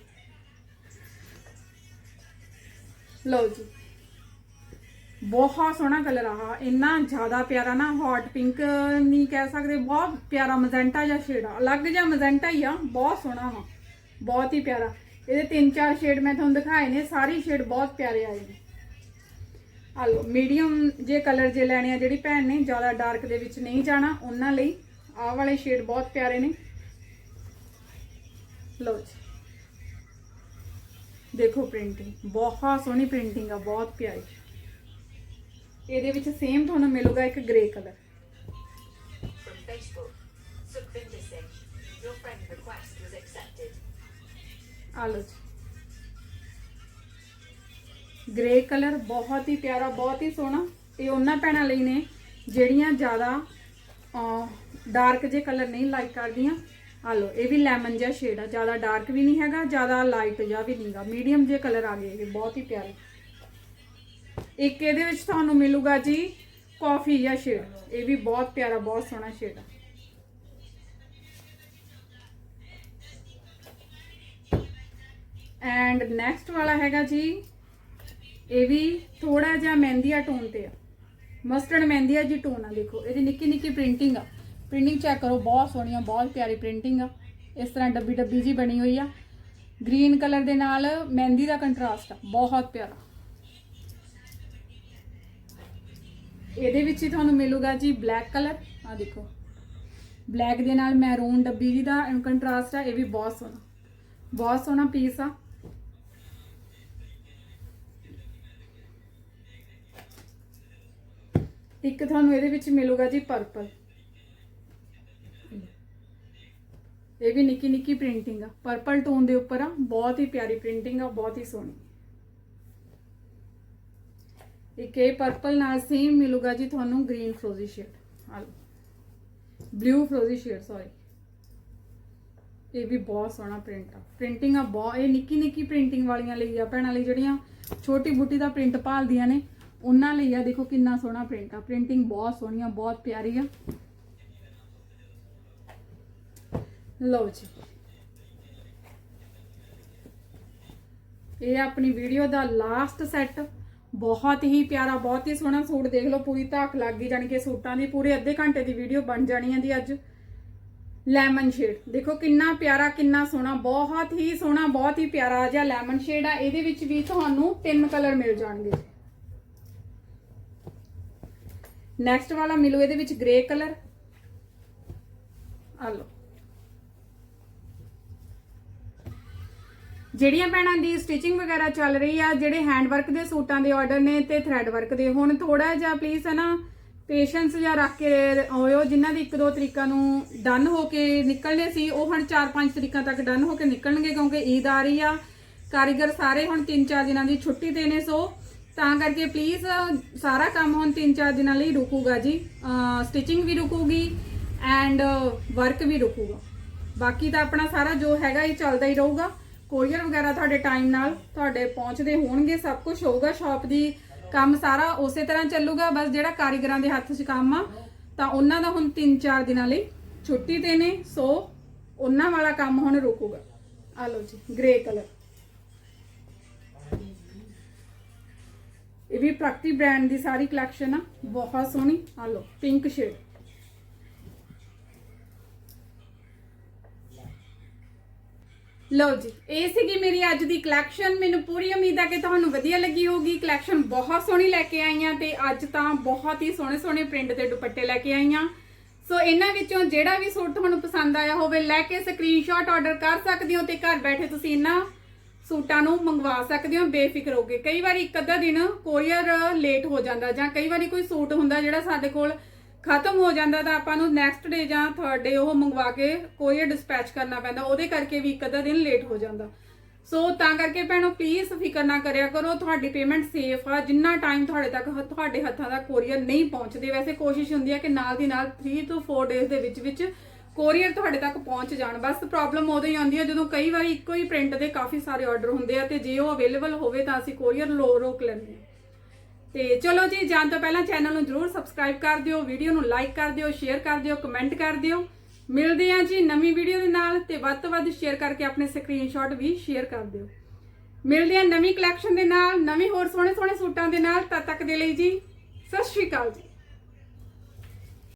S1: ਲਓ ਜੀ। ਬਹੁਤ ਸੋਹਣਾ ਕਲਰ ਆ ਇੰਨਾ ਜ਼ਿਆਦਾ ਪਿਆਰਾ ਨਾ ਹੌਟ ਪਿੰਕ ਨਹੀਂ ਕਹਿ ਸਕਦੇ। ਬਹੁਤ ਪਿਆਰਾ ਮਜੈਂਟਾ ਜਿਹਾ ਸ਼ੇਡ ਆ। ਅਲੱਗ ਜਿਹਾ ਮਜੈਂਟਾ ਹੀ ਆ। ਬਹੁਤ ਸੋਹਣਾ ਵਾ ਬਹੁਤ ਹੀ ਪਿਆਰਾ। ਇਹਦੇ ਤਿੰਨ ਚਾਰ ਸ਼ੇਡ ਮੈਂ ਤੁਹਾਨੂੰ ਦਿਖਾਏ ਨੇ। ਸਾਰੇ ਸ਼ੇਡ ਬਹੁਤ ਪਿਆਰੇ ਆਏ ਨੇ ਆ ਲਓ ਮੀਡੀਅਮ ਜੇ ਕਲਰ ਜੇ ਲੈਣੇ ਆ ਜਿਹੜੀ ਭੈਣ ਨੇ, ਜ਼ਿਆਦਾ ਡਾਰਕ ਦੇ ਵਿੱਚ ਨਹੀਂ ਜਾਣਾ, ਉਹਨਾਂ ਲਈ ਆਹ ਵਾਲੇ ਸ਼ੇਡ ਬਹੁਤ ਪਿਆਰੇ ਨੇ। ਲੋ ਜੀ। ਦੇਖੋ ਪ੍ਰਿੰਟਿੰਗ ਬਹੁਤ ਸੋਹਣੀ ਪ੍ਰਿੰਟਿੰਗ ਆ, ਬਹੁਤ ਪਿਆਰੀ। ਇਹਦੇ ਵਿੱਚ ਸੇਮ ਤੁਹਾਨੂੰ ਮਿਲੂਗਾ ਇੱਕ grey colour
S2: From Facebook. Sukhvinder
S1: grey colour ਬਹੁਤ ਹੀ ਪਿਆਰਾ, ਬਹੁਤ ਹੀ ਸੋਹਣਾ ਇਹ ਉਹਨਾਂ ਭੈਣਾਂ ਲਈ ਨੇ ਜਿਹੜੀਆਂ ਜ਼ਿਆਦਾ ਡਾਰਕ ਜੇ ਕਲਰ ਨਹੀਂ ਲਾਈਕ ਕਰਦੀਆਂ। ਆ ਲਓ, ਇਹ ਵੀ ਲੈਮਨ ਜਿਹਾ ਸ਼ੇਡ ਆ, ਜ਼ਿਆਦਾ ਡਾਰਕ ਵੀ ਨਹੀਂ ਹੈਗਾ, ਜ਼ਿਆਦਾ ਲਾਈਟ ਜਿਹਾ ਵੀ ਨਹੀਂਗਾ। ਮੀਡੀਅਮ ਜੇ ਕਲਰ ਆ ਗਏ, ਇਹ ਬਹੁਤ ਹੀ ਪਿਆਰੇ। ਇੱਕ ਇਹਦੇ ਵਿੱਚ ਤੁਹਾਨੂੰ ਮਿਲੂਗਾ ਜੀ ਕਾਫੀ ਜਿਹਾ ਸ਼ੇਡ ਇਹ ਵੀ ਬਹੁਤ ਪਿਆਰਾ, ਬਹੁਤ ਸੋਹਣਾ ਸ਼ੇਡ ਆ। ਐਂਡ ਨੈਕਸਟ ਵਾਲਾ ਹੈਗਾ ਜੀ ਇਹ ਵੀ ਥੋੜਾ ਜਿਹਾ ਮਹਿੰਦੀਆ ਟੋਨ ਤੇ ਆ। ਮਸਟਰਡ ਮਹਿੰਦੀਆ ਜੀ ਟੋਨ ਆ, ਦੇਖੋ, ਇਹਦੀ ਨਿੱਕੀ ਨਿੱਕੀ ਪ੍ਰਿੰਟਿੰਗ ਆ। ਪ੍ਰਿੰਟਿੰਗ ਚੈੱਕ ਕਰੋ, ਬਹੁਤ ਸੋਹਣੀ ਆ ਬਹੁਤ ਪਿਆਰੀ ਪ੍ਰਿੰਟਿੰਗ ਆ। ਇਸ ਤਰ੍ਹਾਂ ਡੱਬੀ ਡੱਬੀ ਜੀ ਬਣੀ ਹੋਈ ਆ। ਗ੍ਰੀਨ ਕਲਰ ਦੇ ਨਾਲ ਮਹਿੰਦੀ ਦਾ ਕੰਟਰਾਸਟ ਆ, ਬਹੁਤ ਪਿਆਰਾ। ਇਹਦੇ ਵਿੱਚ ਹੀ ਤੁਹਾਨੂੰ ਮਿਲੂਗਾ ਜੀ ਬਲੈਕ ਕਲਰ। ਆ ਦੇਖੋ, ਬਲੈਕ ਦੇ ਨਾਲ ਮੈਰੂਨ ਡੱਬੀ ਜੀ ਦਾ ਕੰਟਰਾਸਟ ਆ, ਇਹ ਵੀ ਬਹੁਤ ਸੋਹਣਾ। ਬਹੁਤ ਸੋਹਣਾ ਪੀਸ ਆ। ਇੱਕ ਤੁਹਾਨੂੰ ਇਹਦੇ ਵਿੱਚ ਮਿਲੂਗਾ ਜੀ ਪਰਪਲ ਇਹ ਵੀ ਨਿੱਕੀ ਨਿੱਕੀ ਪ੍ਰਿੰਟਿੰਗ ਆ। ਪਰਪਲ ਟੋਨ ਦੇ ਉੱਪਰ ਆ। ਬਹੁਤ ਹੀ ਪਿਆਰੀ ਪ੍ਰਿੰਟਿੰਗ ਆ, ਬਹੁਤ ਹੀ ਸੋਹਣੀ। ਇੱਕ ਇਹ ਪਰਪਲ ਨਾਲ ਸੇਮ ਮਿਲੂਗਾ ਜੀ ਤੁਹਾਨੂੰ ਗ੍ਰੀਨ ਫਰੋਜ਼ੀ ਸ਼ੇਡ ਆ ਲਓ। ਬਲੂ ਫਰੋਜ਼ੀ ਸ਼ੇਡ ਸੌਰੀ ਇਹ ਵੀ ਬਹੁਤ ਸੋਹਣਾ ਪ੍ਰਿੰਟ ਆ। ਪ੍ਰਿੰਟਿੰਗ ਆ ਬਹੁਤ ਇਹ ਨਿੱਕੀ ਨਿੱਕੀ ਪ੍ਰਿੰਟਿੰਗ ਵਾਲੀਆਂ ਲਈ ਆ। ਭੈਣਾਂ ਲਈ ਜਿਹੜੀਆਂ ਛੋਟੀ ਬੁੱਟੀ ਦਾ ਪ੍ਰਿੰਟ ਭਾਲਦੀਆਂ ਨੇ ਉਹਨਾਂ ਲਈ ਆ, ਦੇਖੋ ਕਿੰਨਾ ਸੋਹਣਾ ਪ੍ਰਿੰਟ ਆ। ਪ੍ਰਿੰਟਿੰਗ ਬਹੁਤ ਸੋਹਣੀ ਆ, ਬਹੁਤ ਪਿਆਰੀ ਆ। ਲਓ ਜੀ। ਇਹ ਆਪਣੀ ਵੀਡੀਓ ਦਾ ਲਾਸਟ ਸੈੱਟ ਬਹੁਤ ਹੀ ਪਿਆਰਾ, ਬਹੁਤ ਹੀ ਸੋਹਣਾ ਸੂਟ ਦੇਖ ਲਓ, ਪੂਰੀ ਧਾਕ ਲੱਗ ਗਈ, ਜਾਣੀ ਕਿ ਸੂਟਾਂ ਦੀ ਪੂਰੇ ਅੱਧੇ ਘੰਟੇ ਦੀ ਵੀਡੀਓ ਬਣ ਜਾਣੀ ਹੈ ਦੀ ਅੱਜ। ਲੈਮਨ ਸ਼ੇਡ ਦੇਖੋ ਕਿੰਨਾ ਪਿਆਰਾ, ਕਿੰਨਾ ਸੋਹਣਾ, ਬਹੁਤ ਹੀ ਸੋਹਣਾ, ਬਹੁਤ ਹੀ ਪਿਆਰਾ ਜਿਹਾ ਲੈਮਨ ਸ਼ੇਡ ਆ। ਇਹਦੇ ਵਿੱਚ ਵੀ ਤੁਹਾਨੂੰ ਤਿੰਨ ਕਲਰ ਮਿਲ ਜਾਣਗੇ। ਨੈਕਸਟ ਵਾਲਾ ਮਿਲੂ ਇਹਦੇ ਵਿੱਚ ਗ੍ਰੇ ਕਲਰ ਆ ਲਓ। ਜਿਹੜੀਆਂ ਭੈਣਾਂ ਦੀ ਸਟਿਚਿੰਗ ਵਗੈਰਾ ਚੱਲ ਰਹੀ ਆ, ਜਿਹੜੇ ਹੈਂਡ ਵਰਕ ਦੇ ਸੂਟਾਂ ਦੇ ਆਰਡਰ ਨੇ ਤੇ ਥ੍ਰੈਡ ਵਰਕ ਦੇ, ਹੁਣ ਥੋੜਾ ਜਿਹਾ ਪਲੀਜ਼ ਹੈ ਨਾ ਪੇਸ਼ੈਂਸ ਜਾਂ ਰੱਖ ਕੇ ਹੋਇਓ, ਜਿਨ੍ਹਾਂ ਦੀ ਇੱਕ ਦੋ ਤਰੀਕਾਂ ਨੂੰ ਡਨ ਹੋ ਕੇ ਨਿਕਲਣੇ ਸੀ, ਉਹ ਹੁਣ 4-5 ਤਰੀਕਾਂ ਤੱਕ ਡਨ ਹੋ ਕੇ ਨਿਕਲਣਗੇ, ਕਿਉਂਕਿ ਈਦ ਆ ਰਹੀ ਆ। ਕਾਰੀਗਰ ਸਾਰੇ ਹੁਣ 3-4 ਦਿਨਾਂ ਦੀ ਛੁੱਟੀ ਤੇ ਨੇ, ਸੋ ਤਾਂ ਕਰਕੇ ਪਲੀਜ਼ ਸਾਰਾ ਕੰਮ ਹੁਣ 3-4 ਦਿਨਾਂ ਲਈ ਰੁਕੂਗਾ ਜੀ। ਸਟਿਚਿੰਗ ਵੀ ਰੁਕੂਗੀ ਐਂਡ ਵਰਕ ਵੀ ਰੁਕੂਗਾ। ਬਾਕੀ ਤਾਂ ਆਪਣਾ ਸਾਰਾ ਜੋ ਹੈਗਾ ਇਹ ਚੱਲਦਾ ਹੀ ਰਹੂਗਾ। ਕੋਰੀਅਰ ਵਗੈਰਾ ਤੁਹਾਡੇ ਟਾਈਮ ਨਾਲ ਤੁਹਾਡੇ ਪਹੁੰਚਦੇ ਹੋਣਗੇ, ਸਭ ਕੁਝ ਹੋਊਗਾ ਸ਼ਾਪ ਦੀ ਕੰਮ ਸਾਰਾ ਉਸੇ ਤਰ੍ਹਾਂ ਚੱਲੂਗਾ। ਬਸ ਜਿਹੜਾ ਕਾਰੀਗਰਾਂ ਦੇ ਹੱਥ 'ਚ ਕੰਮ ਆ, ਤਾਂ ਉਹਨਾਂ ਦਾ ਹੁਣ 3-4 ਦਿਨਾਂ ਲਈ ਛੁੱਟੀ ਤੇ ਨੇ ਸੋ ਉਹਨਾਂ ਵਾਲਾ ਕੰਮ ਹੁਣ ਰੁਕੂਗਾ। ਆ ਲਓ ਜੀ ਗ੍ਰੇ ਕਲਰ ਇਹ ਵੀ ਪ੍ਰਗਤੀ ਬ੍ਰਾਂਡ ਦੀ ਸਾਰੀ ਕਲੈਕਸ਼ਨ ਆ। ਬਹੁਤ ਸੋਹਣੀ। ਆ ਲਓ ਪਿੰਕ ਸ਼ੇਡ ਲਓ ਜੀ, ਇਹ ਸੀਗੀ ਮੇਰੀ ਅੱਜ ਦੀ ਕਲੈਕਸ਼ਨ ਮੈਨੂੰ ਪੂਰੀ ਉਮੀਦ ਆ ਕਿ ਤੁਹਾਨੂੰ ਵਧੀਆ ਲੱਗੀ ਹੋਊਗੀ। ਕਲੈਕਸ਼ਨ ਬਹੁਤ ਸੋਹਣੀ ਲੈ ਕੇ ਆਈਆਂ ਤੇ ਅੱਜ ਤਾਂ ਬਹੁਤ ਹੀ ਸੋਹਣੇ ਸੋਹਣੇ ਪ੍ਰਿੰਟ ਦੇ ਦੁਪੱਟੇ ਲੈ ਕੇ ਆਈਆਂ। ਸੋ ਇਹਨਾਂ ਵਿੱਚੋਂ ਜਿਹੜਾ ਵੀ ਸੂਟ ਤੁਹਾਨੂੰ ਪਸੰਦ ਆਇਆ ਹੋਵੇ, ਲੈ ਕੇ ਸਕਰੀਨਸ਼ਾਟ ਆਰਡਰ ਕਰ ਸਕਦੇ ਹੋ ਤੇ ਘਰ ਬੈਠੇ ਤੁਸੀਂ ਇਹਨਾਂ ਸੂਟਾਂ ਨੂੰ ਮੰਗਵਾ ਸਕਦੇ ਹੋ, ਬੇਫਿਕਰ ਹੋ ਕੇ। ਕਈ ਵਾਰੀ ਇੱਕ ਅੱਧਾ ਦਿਨ ਕੋਰੀਅਰ ਲੇਟ ਹੋ ਜਾਂਦਾ ਜਾਂ ਕਈ ਵਾਰੀ ਕੋਈ ਸੂਟ ਹੁੰਦਾ ਜਿਹੜਾ ਸਾਡੇ ਕੋਲ ਖਤਮ ਹੋ ਜਾਂਦਾ ਤਾਂ ਆਪਾਂ ਨੂੰ ਨੈਕਸਟ ਡੇ ਜਾਂ ਥਰਡ ਡੇ ਉਹ ਮੰਗਵਾ ਕੇ ਕੋਰੀਅਰ ਡਿਸਪੈਚ ਕਰਨਾ ਪੈਂਦਾ, ਉਹਦੇ ਕਰਕੇ ਵੀ ਇੱਕ ਅੱਧਾ ਦਿਨ ਲੇਟ ਹੋ ਜਾਂਦਾ। ਸੋ ਤਾਂ ਕਰਕੇ ਭੈਣੋ ਪਲੀਜ਼ ਫਿਕਰ ਨਾ ਕਰਿਆ ਕਰੋ, ਤੁਹਾਡੀ ਪੇਮੈਂਟ ਸੇਫ ਆ। ਜਿੰਨਾ ਟਾਈਮ ਤੁਹਾਡੇ ਤੱਕ ਤੁਹਾਡੇ ਹੱਥਾਂ ਦਾ ਕੋਰੀਅਰ ਨਹੀਂ ਪਹੁੰਚਦੇ, ਵੈਸੇ ਕੋਸ਼ਿਸ਼ ਹੁੰਦੀ ਹੈ ਕਿ ਨਾਲ ਦੀ ਨਾਲ 3 ਤੋਂ 4 ਡੇਜ਼ ਦੇ ਵਿੱਚ ਵਿੱਚ ਕੋਰੀਅਰ ਤੁਹਾਡੇ ਤੱਕ ਪਹੁੰਚ ਜਾਣ। ਬਸ ਪ੍ਰੋਬਲਮ ਉਦੋਂ ਹੀ ਆਉਂਦੀ ਹੈ ਜਦੋਂ ਕਈ ਵਾਰੀ ਇੱਕੋ ਹੀ ਪ੍ਰਿੰਟ ਦੇ ਕਾਫੀ ਸਾਰੇ ਆਰਡਰ ਹੁੰਦੇ ਆ ਤੇ ਜੇ ਉਹ ਅਵੇਲੇਬਲ ਹੋਵੇ ਤਾਂ ਅਸੀਂ ਕੋਰੀਅਰ ਲੋ ਰੋਕ ਲੈਂਦੇ ਹਾਂ ਤੇ ਚਲੋ ਜੀ, ਜਾਣ ਤੋਂ ਪਹਿਲਾਂ ਚੈਨਲ ਨੂੰ ਜਰੂਰ ਸਬਸਕ੍ਰਾਈਬ ਕਰ ਦਿਓ ਵੀਡੀਓ ਨੂੰ ਲਾਈਕ ਕਰ ਦਿਓ ਸ਼ੇਅਰ ਕਰ ਦਿਓ ਕਮੈਂਟ ਕਰ ਦਿਓ। ਮਿਲਦੇ ਹਾਂ ਜੀ ਨਵੀਂ ਵੀਡੀਓ ਦੇ ਨਾਲ ਤੇ ਵੱਧ ਤੋਂ ਵੱਧ ਸ਼ੇਅਰ ਕਰਕੇ ਆਪਣੇ ਸਕਰੀਨਸ਼ਾਟ ਵੀ ਸ਼ੇਅਰ ਕਰ ਦਿਓ। ਮਿਲਦੇ ਹਾਂ ਨਵੀਂ ਕਲੈਕਸ਼ਨ ਦੇ ਨਾਲ, ਨਵੇਂ ਹੋਰ ਸੋਹਣੇ ਸੋਹਣੇ ਸੂਟਾਂ ਦੇ ਨਾਲ, ਤਦ ਤੱਕ ਦੇ ਲਈ ਜੀ, ਸਤਿ ਸ਼੍ਰੀ ਅਕਾਲ ਜੀ।